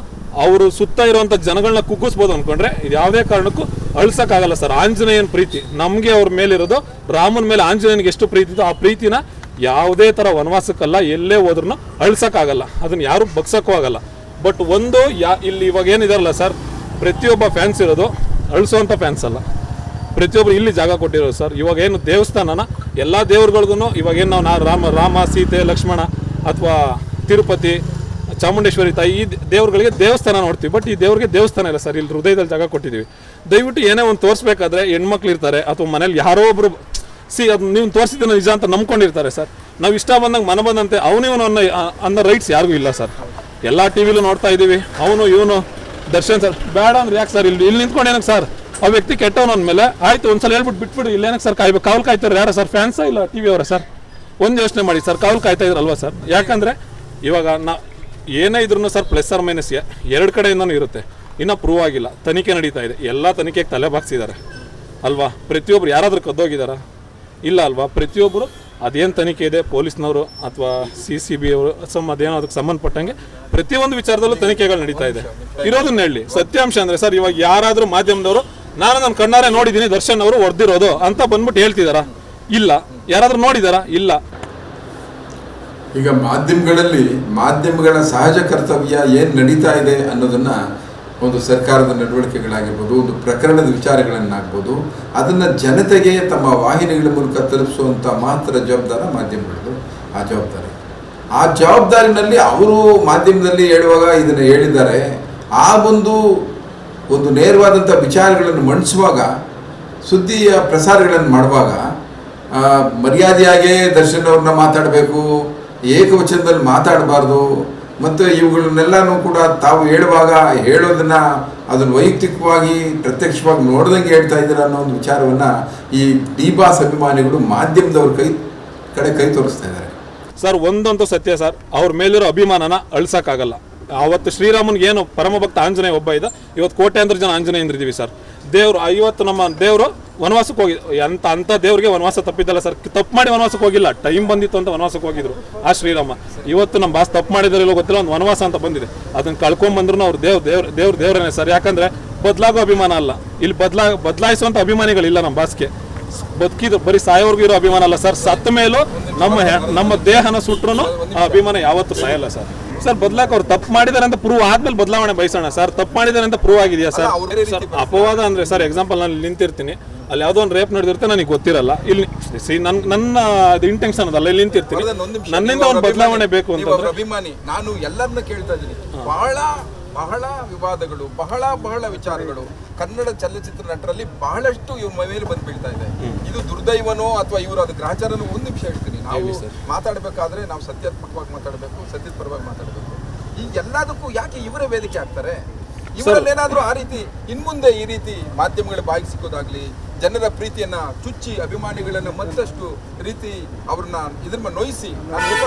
ಅವರು ಸುತ್ತ ಇರುವಂಥ ಜನಗಳನ್ನ ಕುಗ್ಗಿಸ್ಬೋದು ಅಂದ್ಕೊಂಡ್ರೆ ಇದು ಯಾವುದೇ ಕಾರಣಕ್ಕೂ ಅಳ್ಸೋಕ್ಕಾಗಲ್ಲ ಸರ್. ಆಂಜನೇಯನ ಪ್ರೀತಿ. ನಮಗೆ ಅವ್ರ ಮೇಲಿರೋದು, ರಾಮನ ಮೇಲೆ ಆಂಜನೇಯನಿಗೆ ಎಷ್ಟು ಪ್ರೀತಿ ಆ ಪ್ರೀತಿನ ಯಾವುದೇ ಥರ ವನವಾಸಕ್ಕಲ್ಲ, ಎಲ್ಲೇ ಹೋದ್ರೂ ಅಳ್ಸೋಕ್ಕಾಗಲ್ಲ. ಅದನ್ನ ಯಾರೂ ಬಗ್ಸೋಕ್ಕೂ ಆಗಲ್ಲ. ಬಟ್ ಒಂದು, ಯಾ, ಇಲ್ಲಿ ಇವಾಗ ಏನಿದಾರಲ್ಲ ಸರ್ ಪ್ರತಿಯೊಬ್ಬ ಫ್ಯಾನ್ಸ್ ಇರೋದು ಅಳಿಸುವಂಥ ಫ್ಯಾನ್ಸ್ ಅಲ್ಲ. ಪ್ರತಿಯೊಬ್ಬರು ಇಲ್ಲಿ ಜಾಗ ಕೊಟ್ಟಿರೋದು ಸರ್ ಇವಾಗ ಏನು ದೇವಸ್ಥಾನನ, ಎಲ್ಲ ದೇವ್ರುಗಳಿಗೂ ಇವಾಗ ಏನು ನಾವು ನಾ- ರಾಮ ರಾಮ, ಸೀತೆ, ಲಕ್ಷ್ಮಣ ಅಥವಾ ತಿರುಪತಿ, ಚಾಮುಂಡೇಶ್ವರಿ ತಾಯಿ, ಈ ದೇವ್ರುಗಳಿಗೆ ದೇವಸ್ಥಾನ ನೋಡ್ತೀವಿ. ಬಟ್ ಈ ದೇವ್ರಿಗೆ ದೇವಸ್ಥಾನ ಇಲ್ಲ ಸರ್ ಇಲ್ಲಿ ಹೃದಯದಲ್ಲಿ ಜಾಗ ಕೊಟ್ಟಿದ್ದೀವಿ. ದಯವಿಟ್ಟು ಏನೇ ಒಂದು ತೋರಿಸ್ಬೇಕಾದ್ರೆ ಹೆಣ್ಮಕ್ಳು ಇರ್ತಾರೆ ಅಥವಾ ಮನೇಲಿ ಯಾರೋ ಒಬ್ರು ಸಿ, ಅದು ನೀವು ತೋರಿಸಿದ್ದೇನೆ ನಿಜ ಅಂತ ನಂಬ್ಕೊಂಡಿರ್ತಾರೆ ಸರ್. ನಾವು ಇಷ್ಟ ಬಂದಂಗೆ ಮನ ಬಂದಂತೆ ಅವನು ಇವನು ಅನ್ನೋ ಅನ್ನೋ ರೈಟ್ಸ್ ಯಾರಿಗೂ ಇಲ್ಲ ಸರ್. ಎಲ್ಲ ಟಿ ವಿಲೂ ನೋಡ್ತಾ ಇದ್ದೀವಿ ಅವನು, ಇವನು, ದರ್ಶನ್ ಸರ್. ಬೇಡ ಅಂದ್ರೆ ಯಾಕೆ ಸರ್? ಇಲ್ಲಿ ಇಲ್ಲಿ ನಿಂತ್ಕೊಂಡು ಏನಕ್ಕೆ ಸರ್? ಆ ವ್ಯಕ್ತಿ ಕೆಟ್ಟವನು ಅಂದಮೇಲೆ ಆಯ್ತು, ಒಂದ್ಸಲ ಹೇಳ್ಬಿಟ್ಟು ಬಿಟ್ಬಿಡಿ. ಇಲ್ಲೇನಕ್ಕೆ ಸರ್ ಕಾಯ್ಬೇಕು? ಕಾವಲ್ ಕಾಯ್ತಾರೆ ಯಾರ ಸರ್? ಫ್ಯಾನ್ಸ ಇಲ್ಲ ಟಿ ವಿ ಅವರ ಸರ್? ಒಂದು ಯೋಚನೆ ಮಾಡಿ ಸರ್, ಕಾವಲ್ ಕಾಯ್ತಾ ಇದ್ರಲ್ವಾ ಸರ್? ಯಾಕಂದ್ರೆ ಇವಾಗ ನಾ, ಏನೇ ಇದ್ರೂ ಸರ್ ಪ್ಲಸ್ ಆರ್ ಮೈನಸ್ ಎರಡು ಕಡೆಯಿಂದನೂ ಇರುತ್ತೆ. ಇನ್ನೂ ಪ್ರೂವ್ ಆಗಿಲ್ಲ. ತನಿಖೆ ನಡೀತಾ ಇದೆ. ಎಲ್ಲ ತನಿಖೆಗೆ ತಲೆ ಬಾಗ್ಸಿದ್ದಾರೆ. ಅಲ್ವಾ? ಪ್ರತಿಯೊಬ್ರು ಯಾರಾದರೂ ಕದ್ದೋಗಿದಾರ ಇಲ್ಲ ಅಲ್ವಾ? ಪ್ರತಿಯೊಬ್ಬರು ಅದೇನು ತನಿಖೆ ಇದೆ, ಪೊಲೀಸ್ನವರು ಅಥವಾ ಸಿ ಸಿ ಬಿ ಅವರು, ಸಮ್ ಅದೇನೋ ಅದಕ್ಕೆ ಸಂಬಂಧಪಟ್ಟಂಗೆ ಪ್ರತಿಯೊಂದು ವಿಚಾರದಲ್ಲೂ ತನಿಖೆಗಳು ನಡೀತಾ ಇದೆ. ಇರೋದನ್ನ ಹೇಳಿ. ಸತ್ಯಾಂಶ ಅಂದರೆ, ಸರ್, ಇವಾಗ ಯಾರಾದರೂ ಮಾಧ್ಯಮದವರು, ನಾನು ನನ್ನ ಕಣ್ಣಾರೆ ನೋಡಿದ್ದೀನಿ, ದರ್ಶನ್ ಅವರು ಹೊಡೆದಿರೋದು ಅಂತ ಬಂದ್ಬಿಟ್ಟು ಹೇಳ್ತಿದಾರಾ? ಇಲ್ಲ. ಯಾರಾದರೂ ನೋಡಿದಾರಾ? ಇಲ್ಲ. ಈಗ ಮಾಧ್ಯಮಗಳಲ್ಲಿ, ಮಾಧ್ಯಮಗಳ ಸಹಜ ಕರ್ತವ್ಯ ಏನು ನಡೀತಾ ಇದೆ ಅನ್ನೋದನ್ನ ಒಂದು ಸರ್ಕಾರದ ನಡವಳಿಕೆಗಳಾಗಿರ್ಬೋದು, ಒಂದು ಪ್ರಕರಣದ ವಿಚಾರಗಳನ್ನಾಗ್ಬೋದು, ಅದನ್ನು ಜನತೆಗೆ ತಮ್ಮ ವಾಹಿನಿಗಳ ಮೂಲಕ ತಲುಪಿಸುವಂಥ ಮಾತ್ರ ಜವಾಬ್ದಾರ ಮಾಧ್ಯಮಗಳದು ಆ ಜವಾಬ್ದಾರಿ. ಆ ಜವಾಬ್ದಾರಿನಲ್ಲಿ ಅವರು ಮಾಧ್ಯಮದಲ್ಲಿ ಹೇಳುವಾಗ ಇದನ್ನು ಹೇಳಿದ್ದಾರೆ. ಆ ಒಂದು ಒಂದು ನೇರವಾದಂಥ ವಿಚಾರಗಳನ್ನು ಮಂಡಿಸುವಾಗ, ಸುದ್ದಿಯ ಪ್ರಸಾರಗಳನ್ನು ಮಾಡುವಾಗ ಮರ್ಯಾದೆಯಾಗೇ ದರ್ಶನ್ ಅವ್ರನ್ನ ಮಾತಾಡಬೇಕು, ಏಕವಚನದಲ್ಲಿ ಮಾತಾಡಬಾರ್ದು ಮತ್ತು ಇವುಗಳನ್ನೆಲ್ಲನೂ ಕೂಡ ತಾವು ಹೇಳುವಾಗ ಹೇಳೋದನ್ನ ಅದನ್ನು ವೈಯಕ್ತಿಕವಾಗಿ, ಪ್ರತ್ಯಕ್ಷವಾಗಿ ನೋಡ್ದಂಗೆ ಹೇಳ್ತಾ ಇದ್ದೀರ ಅನ್ನೋ ಒಂದು ವಿಚಾರವನ್ನ ಈ ಡಿ ಅಭಿಮಾನಿಗಳು ಮಾಧ್ಯಮದವ್ರ ಕೈ, ಕಡೆ ಕೈ ತೋರಿಸ್ತಾ ಇದ್ದಾರೆ. ಸರ್, ಒಂದಂತೂ ಸತ್ಯ ಸರ್, ಅವ್ರ ಮೇಲಿರೋ ಅಭಿಮಾನನ ಅಳ್ಸಕ್ಕಾಗಲ್ಲ. ಅವತ್ತು ಶ್ರೀರಾಮನ್ಗೆ ಏನು ಪರಮಭಕ್ತ ಆಂಜನೇಯ ಒಬ್ಬ ಇದ್ದ, ಇವತ್ತು ಕೋಟ್ಯಾಂತರ ಜನ ಆಂಜನೇಯಂದ್ರಿದ್ದೀವಿ ಸರ್. ದೇವರು ಇವತ್ತು ನಮ್ಮ ದೇವರು ವನವಾಸಕ್ಕೆ ಹೋಗಿ ಅಂತ ಅಂತ ದೇವ್ರಿಗೆ ವನವಾಸ ತಪ್ಪಿದ್ದಲ್ಲ ಸರ್. ತಪ್ಪು ಮಾಡಿ ವನವಾಸಕ್ಕೆ ಹೋಗಿಲ್ಲ. ಟೈಮ್ ಬಂದಿತ್ತು ಅಂತ ವನವಾಸಕ್ಕೆ ಹೋಗಿದ್ರು. ಆ ಶ್ರೀರಾಮ, ಇವತ್ತು ನಮ್ಮ ಬಾಸ್ ತಪ್ಪು ಮಾಡಿದಾರೋ ಗೊತ್ತಿಲ್ಲ, ಒಂದು ವನವಾಸ ಅಂತ ಬಂದಿದೆ. ಅದನ್ನ ಕಳ್ಕೊಂಬಂದ್ರು ಅವ್ರು ದೇವ್ ದೇವ್ರ ದೇವ್ರ, ದೇವ್ರನೇ ಸರ್. ಯಾಕಂದ್ರೆ ಬದಲಾಗೋ ಅಭಿಮಾನ ಅಲ್ಲ. ಇಲ್ಲಿ ಬದಲಾ ಬದಲಾಯಿಸುವಂಥ ಅಭಿಮಾನಿಗಳಿಲ್ಲ ನಮ್ಮ ಬಾಸ್ಗೆ. ಬದುಕಿದ್ರು ಬರೀ ಸಾಯೋರ್ಗು ಇರೋ ಅಭಿಮಾನ ಅಲ್ಲ ಸರ್. ಸತ್ತ ಮೇಲೂ ನಮ್ಮ ನಮ್ಮ ದೇಹನ ಸುಟ್ರು ಆ ಅಭಿಮಾನ ಯಾವತ್ತೂ ಸಾಯಲ್ಲ ಸರ್. ಸರ್ ಬದಲಾಕ ಅವ್ರು ತಪ್ಪು ಮಾಡಿದಾರೆ ಅಂತ ಪ್ರೂವ್ ಆದ್ಮೇಲೆ ಬದಲಾವಣೆ ಬಯಸೋಣ ಸರ್. ತಪ್ಪು ಮಾಡಿದಾರೆ ಅಂತ ಪ್ರೂವ್ ಆಗಿದೆಯಾ ಸರ್? ಸರ್ ಅಪವಾದ ಅಂದ್ರೆ ಸರ್ ಎಕ್ಸಾಂಪಲ್ ನಾನು ನಿಂತಿರ್ತೀನಿ. ಅಲ್ಲಿ ಯಾವುದೋ ಒಂದು ರೇಪ್ ನಡೆದಿರುತ್ತೆ ನನಗೆ ಗೊತ್ತಿರಲ್ಲ. ಇಲ್ಲಿ ಸಿ ನನ್ ನನ್ನ ಇಂಟೆನ್ಷನ್ ಅದಲ್ಲ ಇಲ್ಲಿ ನಿಂತಿರ್ತೀನಿ. ನನ್ನಿಂದ ಒಂದು ಬದಲಾವಣೆ ಬೇಕು ಅಂತ ಅಭಿಮಾನಿ ನಾನು ಎಲ್ಲರನ್ನ ಕೇಳ್ತಾ ಇದ್ದೀನಿ. ಬಹಳ ಬಹಳ ವಿವಾದಗಳು ಬಹಳ ಬಹಳ ವಿಚಾರಗಳು. ಕನ್ನಡ ಚಲನಚಿತ್ರ ನಟರಲ್ಲಿ ಬಹಳಷ್ಟು ಇವ್ರ ಮೇಲೆ ಬಂದು ಬೀಳ್ತಾ ಇದೆ. ಇದು ದುರ್ದೈವನೋ ಅಥವಾ ಇವರು ಅದು ಗ್ರಾಚಾರನೋ ಒಂದು ನಿಮಿಷ ಹೇಳ್ತೀನಿ. ನಾವು ಮಾತಾಡಬೇಕಾದ್ರೆ ನಾವು ಸತ್ಯಾತ್ಮಕವಾಗಿ ಮಾತಾಡಬೇಕು ಸತ್ಯದ ಪರವಾಗಿ ಮಾತಾಡಬೇಕು. ಈ ಎಲ್ಲದಕ್ಕೂ ಯಾಕೆ ಇವರೇ ವೇದಿಕೆ ಆಗ್ತಾರೆ? ಇವರಲ್ಲಿ ಏನಾದ್ರೂ ಆ ರೀತಿ ಇನ್ಮುಂದೆ ಈ ರೀತಿ ಮಾಧ್ಯಮಗಳ ಬಾಯಿಗೆ ಸಿಕ್ಕೋದಾಗ್ಲಿ ಜನರ ಪ್ರೀತಿಯನ್ನ ಚುಚ್ಚಿ ಅಭಿಮಾನಿಗಳನ್ನ ಮತ್ತಷ್ಟು ರೀತಿ ಅವ್ರನ್ನ ಇದ್ರ ನೋಯಿಸಿ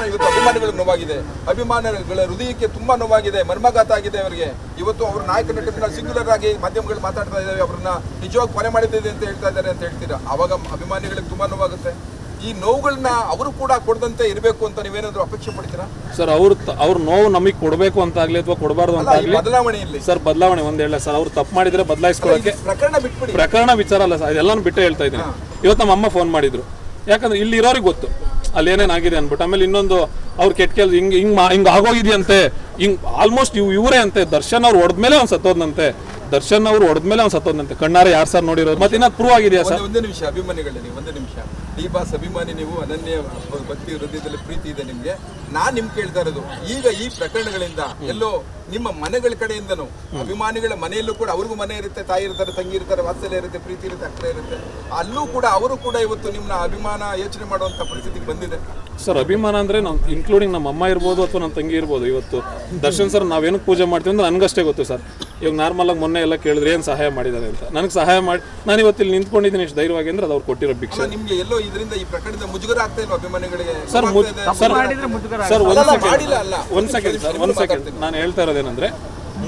ಇವತ್ತು ಅಭಿಮಾನಿಗಳಿಗೆ ನೋವಾಗಿದೆ. ಅಭಿಮಾನಿಗಳ ಹೃದಯಕ್ಕೆ ತುಂಬಾ ನೋವಾಗಿದೆ ಮರ್ಮಘಾತ ಆಗಿದೆ ಅವರಿಗೆ ಇವತ್ತು ಅವ್ರ ನಾಯಕ ನಟರನ್ನ ಸಿಂಗ್ಯುಲರ್ ಆಗಿ ಮಾಧ್ಯಮಗಳು ಮಾತಾಡ್ತಾ ಇದ್ದಾವೆ ಅವ್ರನ್ನ ನಿಜವಾಗಿ ಕೊಲೆ ಮಾಡಿದ್ದೇವೆ ಅಂತ ಹೇಳ್ತಾ ಇದ್ದಾರೆ ಅಂತ ಹೇಳ್ತೀರಾ? ಅವಾಗ ಅಭಿಮಾನಿಗಳಿಗೆ ತುಂಬಾ ನೋವಾಗುತ್ತೆ. ಈ ನೋವುಗಳನ್ನ ಅವರು ಕೂಡ ಕೊಡದಂತೆ ಇರಬೇಕು ಅಂತ ನೀವೇನಾದ್ರೂ ಅಪೇಕ್ಷೆ ಪಡ್ತೀರಾ? ಸರ್ ಅವ್ರು ಅವ್ರ ನೋವು ನಮಗೆ ಕೊಡಬೇಕು ಅಂತ ಆಗ್ಲಿ ಅಥವಾ ಕೊಡಬಾರ್ದು ಅಂತ ಆಗ್ಲಿ ಬದಲಾವಣೆ ಇಲ್ಲಿ ಸರ್ ಬದಲಾವಣೆ ಒಂದ್ ಹೇಳ ಸರ್ ಅವ್ರು ತಪ್ಪು ಮಾಡಿದ್ರೆ ಬದಲಾಯಿಸ್ಕೊಳ್ಳೋಕೆ ಪ್ರಕರಣ ಬಿಟ್ಬಿಡಿ. ಪ್ರಕರಣ ವಿಚಾರ ಅಲ್ಲ ಸರ್ ಎಲ್ಲಾನು ಬಿಟ್ಟೆ ಹೇಳ್ತಾ ಇದ್ದೀನಿ. ಇವತ್ತು ನಮ್ಮ ಅಮ್ಮ ಫೋನ್ ಮಾಡಿದ್ರು. ಯಾಕಂದ್ರೆ ಇಲ್ಲಿ ಇರೋರಿಗೆ ಗೊತ್ತು. ಅಲ್ಲಿ ಏನೇನಾಗಿದೆ ಅನ್ಬಿಟ್ಟು ಆಮೇಲೆ ಇನ್ನೊಂದು ಅವ್ರು ಕೆಟ್ಟ ಕೆಲಸ ಹಿಂಗ್ ಹಿಂಗ್ ಹಿಂಗೆ ಹಿಂಗ್ ಆಗೋಗಿದೆಯಂತೆ ಹಿಂಗ್ ಆಲ್ಮೋಸ್ಟ್ ಇವ್ ಇವರೇ ಅಂತೆ ದರ್ಶನ್ ಅವ್ರು ಹೊಡೆದ್ಮೇಲೆ ಅವ್ನು ಸತ್ತೋದ್ನಂತೆ. ದರ್ಶನ್ ಅವ್ರು ಹೊಡೆದ್ಮೇಲೆ ಅವ್ನು ಸತ್ತೋದಂತೆ. ಕಣ್ಣಾರೆ ಯಾರು ಸರ್ ನೋಡಿರೋದು? ಮತ್ತೆ ಇನ್ನ ಪ್ರೂವ್ ಆಗಿದೆಯಾ ಸರ್? ಒಂದೇ ನಿಮಿಷ ಅಭಿಮಾನಿಗಳೇ ನೀವು ಒಂದೇ ನಿಮಿಷ. ಡಿ ಬಾಸ್ ಅಭಿಮಾನಿ ನೀವು ಅನನ್ಯ ಭಕ್ತಿ ಹೃದಯದಲ್ಲಿ ಪ್ರೀತಿ ಇದೆ ನಿಮ್ಗೆ. ನಾನ್ ನಿಮ್ ಕೇಳ್ತಾ ಇರೋದು ಈಗ ಈ ಪ್ರಕರಣಗಳಿಂದ ಎಲ್ಲೋ ನಿಮ್ಮ ಮನೆಗಳ ಕಡೆಯಿಂದನೂ ಅಭಿಮಾನಿಗಳ ಮನೆಯಲ್ಲೂ ಕೂಡ ಅವ್ರಿಗೂ ಮನೆ ಇರುತ್ತೆ ತಾಯಿ ಇರ್ತಾರೆ ತಂಗಿ ಇರ್ತಾರೆ ವಾತ್ಸಲ್ಯ ಇರುತ್ತೆ ಪ್ರೀತಿ ಇರುತ್ತೆ ಅಕ್ಕ ಇರುತ್ತೆ. ಅಲ್ಲೂ ಕೂಡ ಅವರು ಕೂಡ ಇವತ್ತು ನಿಮ್ಮನ್ನ ಅಭಿಮಾನ ಯೋಚನೆ ಮಾಡುವಂತ ಪರಿಸ್ಥಿತಿಗೆ ಬಂದಿದೆ. ಸರ್ ಅಭಿಮಾನ ಅಂದ್ರೆ ನಾವು ಇನ್ಕ್ಲೂಡಿಂಗ್ ನಮ್ಮ ಅಮ್ಮ ಇರ್ಬೋದು ಅಥವಾ ನನ್ನ ತಂಗಿ ಇರ್ಬೋದು ಇವತ್ತು ದರ್ಶನ್ ಸರ್ ನಾವೇನು ಪೂಜೆ ಮಾಡ್ತೀವಿ ಅಂದ್ರೆ ನನಗಷ್ಟೇ ಗೊತ್ತು ಸರ್. ಇವಾಗ ನಾರ್ಮಲಾಗಿ ಮೊನ್ನೆ ಎಲ್ಲ ಕೇಳಿದ್ರೆ ಏನು ಸಹಾಯ ಮಾಡಿದ್ದಾರೆ ಅಂತ. ನನಗೆ ಸಹಾಯ ಮಾಡಿ ನಾನು ಇವತ್ತು ಇಲ್ಲಿ ನಿಂತ್ಕೊಂಡಿದ್ದೀನಿ ಇಷ್ಟು ಧೈರ್ಯವಾಗಿ ಅಂದ್ರೆ ಅದು ಅವ್ರು ಕೊಟ್ಟಿರೋ ಭಿಕ್ಷೆ. ನಿಮ್ಗೆ ಎಲ್ಲೋ ಇದರಿಂದ ಈ ಪ್ರಕರಣದ ಮುಜುಗರ ಆಗ್ತಾ ಇಲ್ವಾ ಅಭಿಮಾನಿಗಳಿಗೆ? ಸರ್? ಸರ್ ಸರ್ ಒಂದ್ ಸೆಕೆಂಡ್. ಒಂದ್ ಸೆಕೆಂಡ್ ಸರ್ ಒಂದ್ ಸೆಕೆಂಡ್ ನಾನು ಹೇಳ್ತಾ ಇರೋದೇನಂದ್ರೆ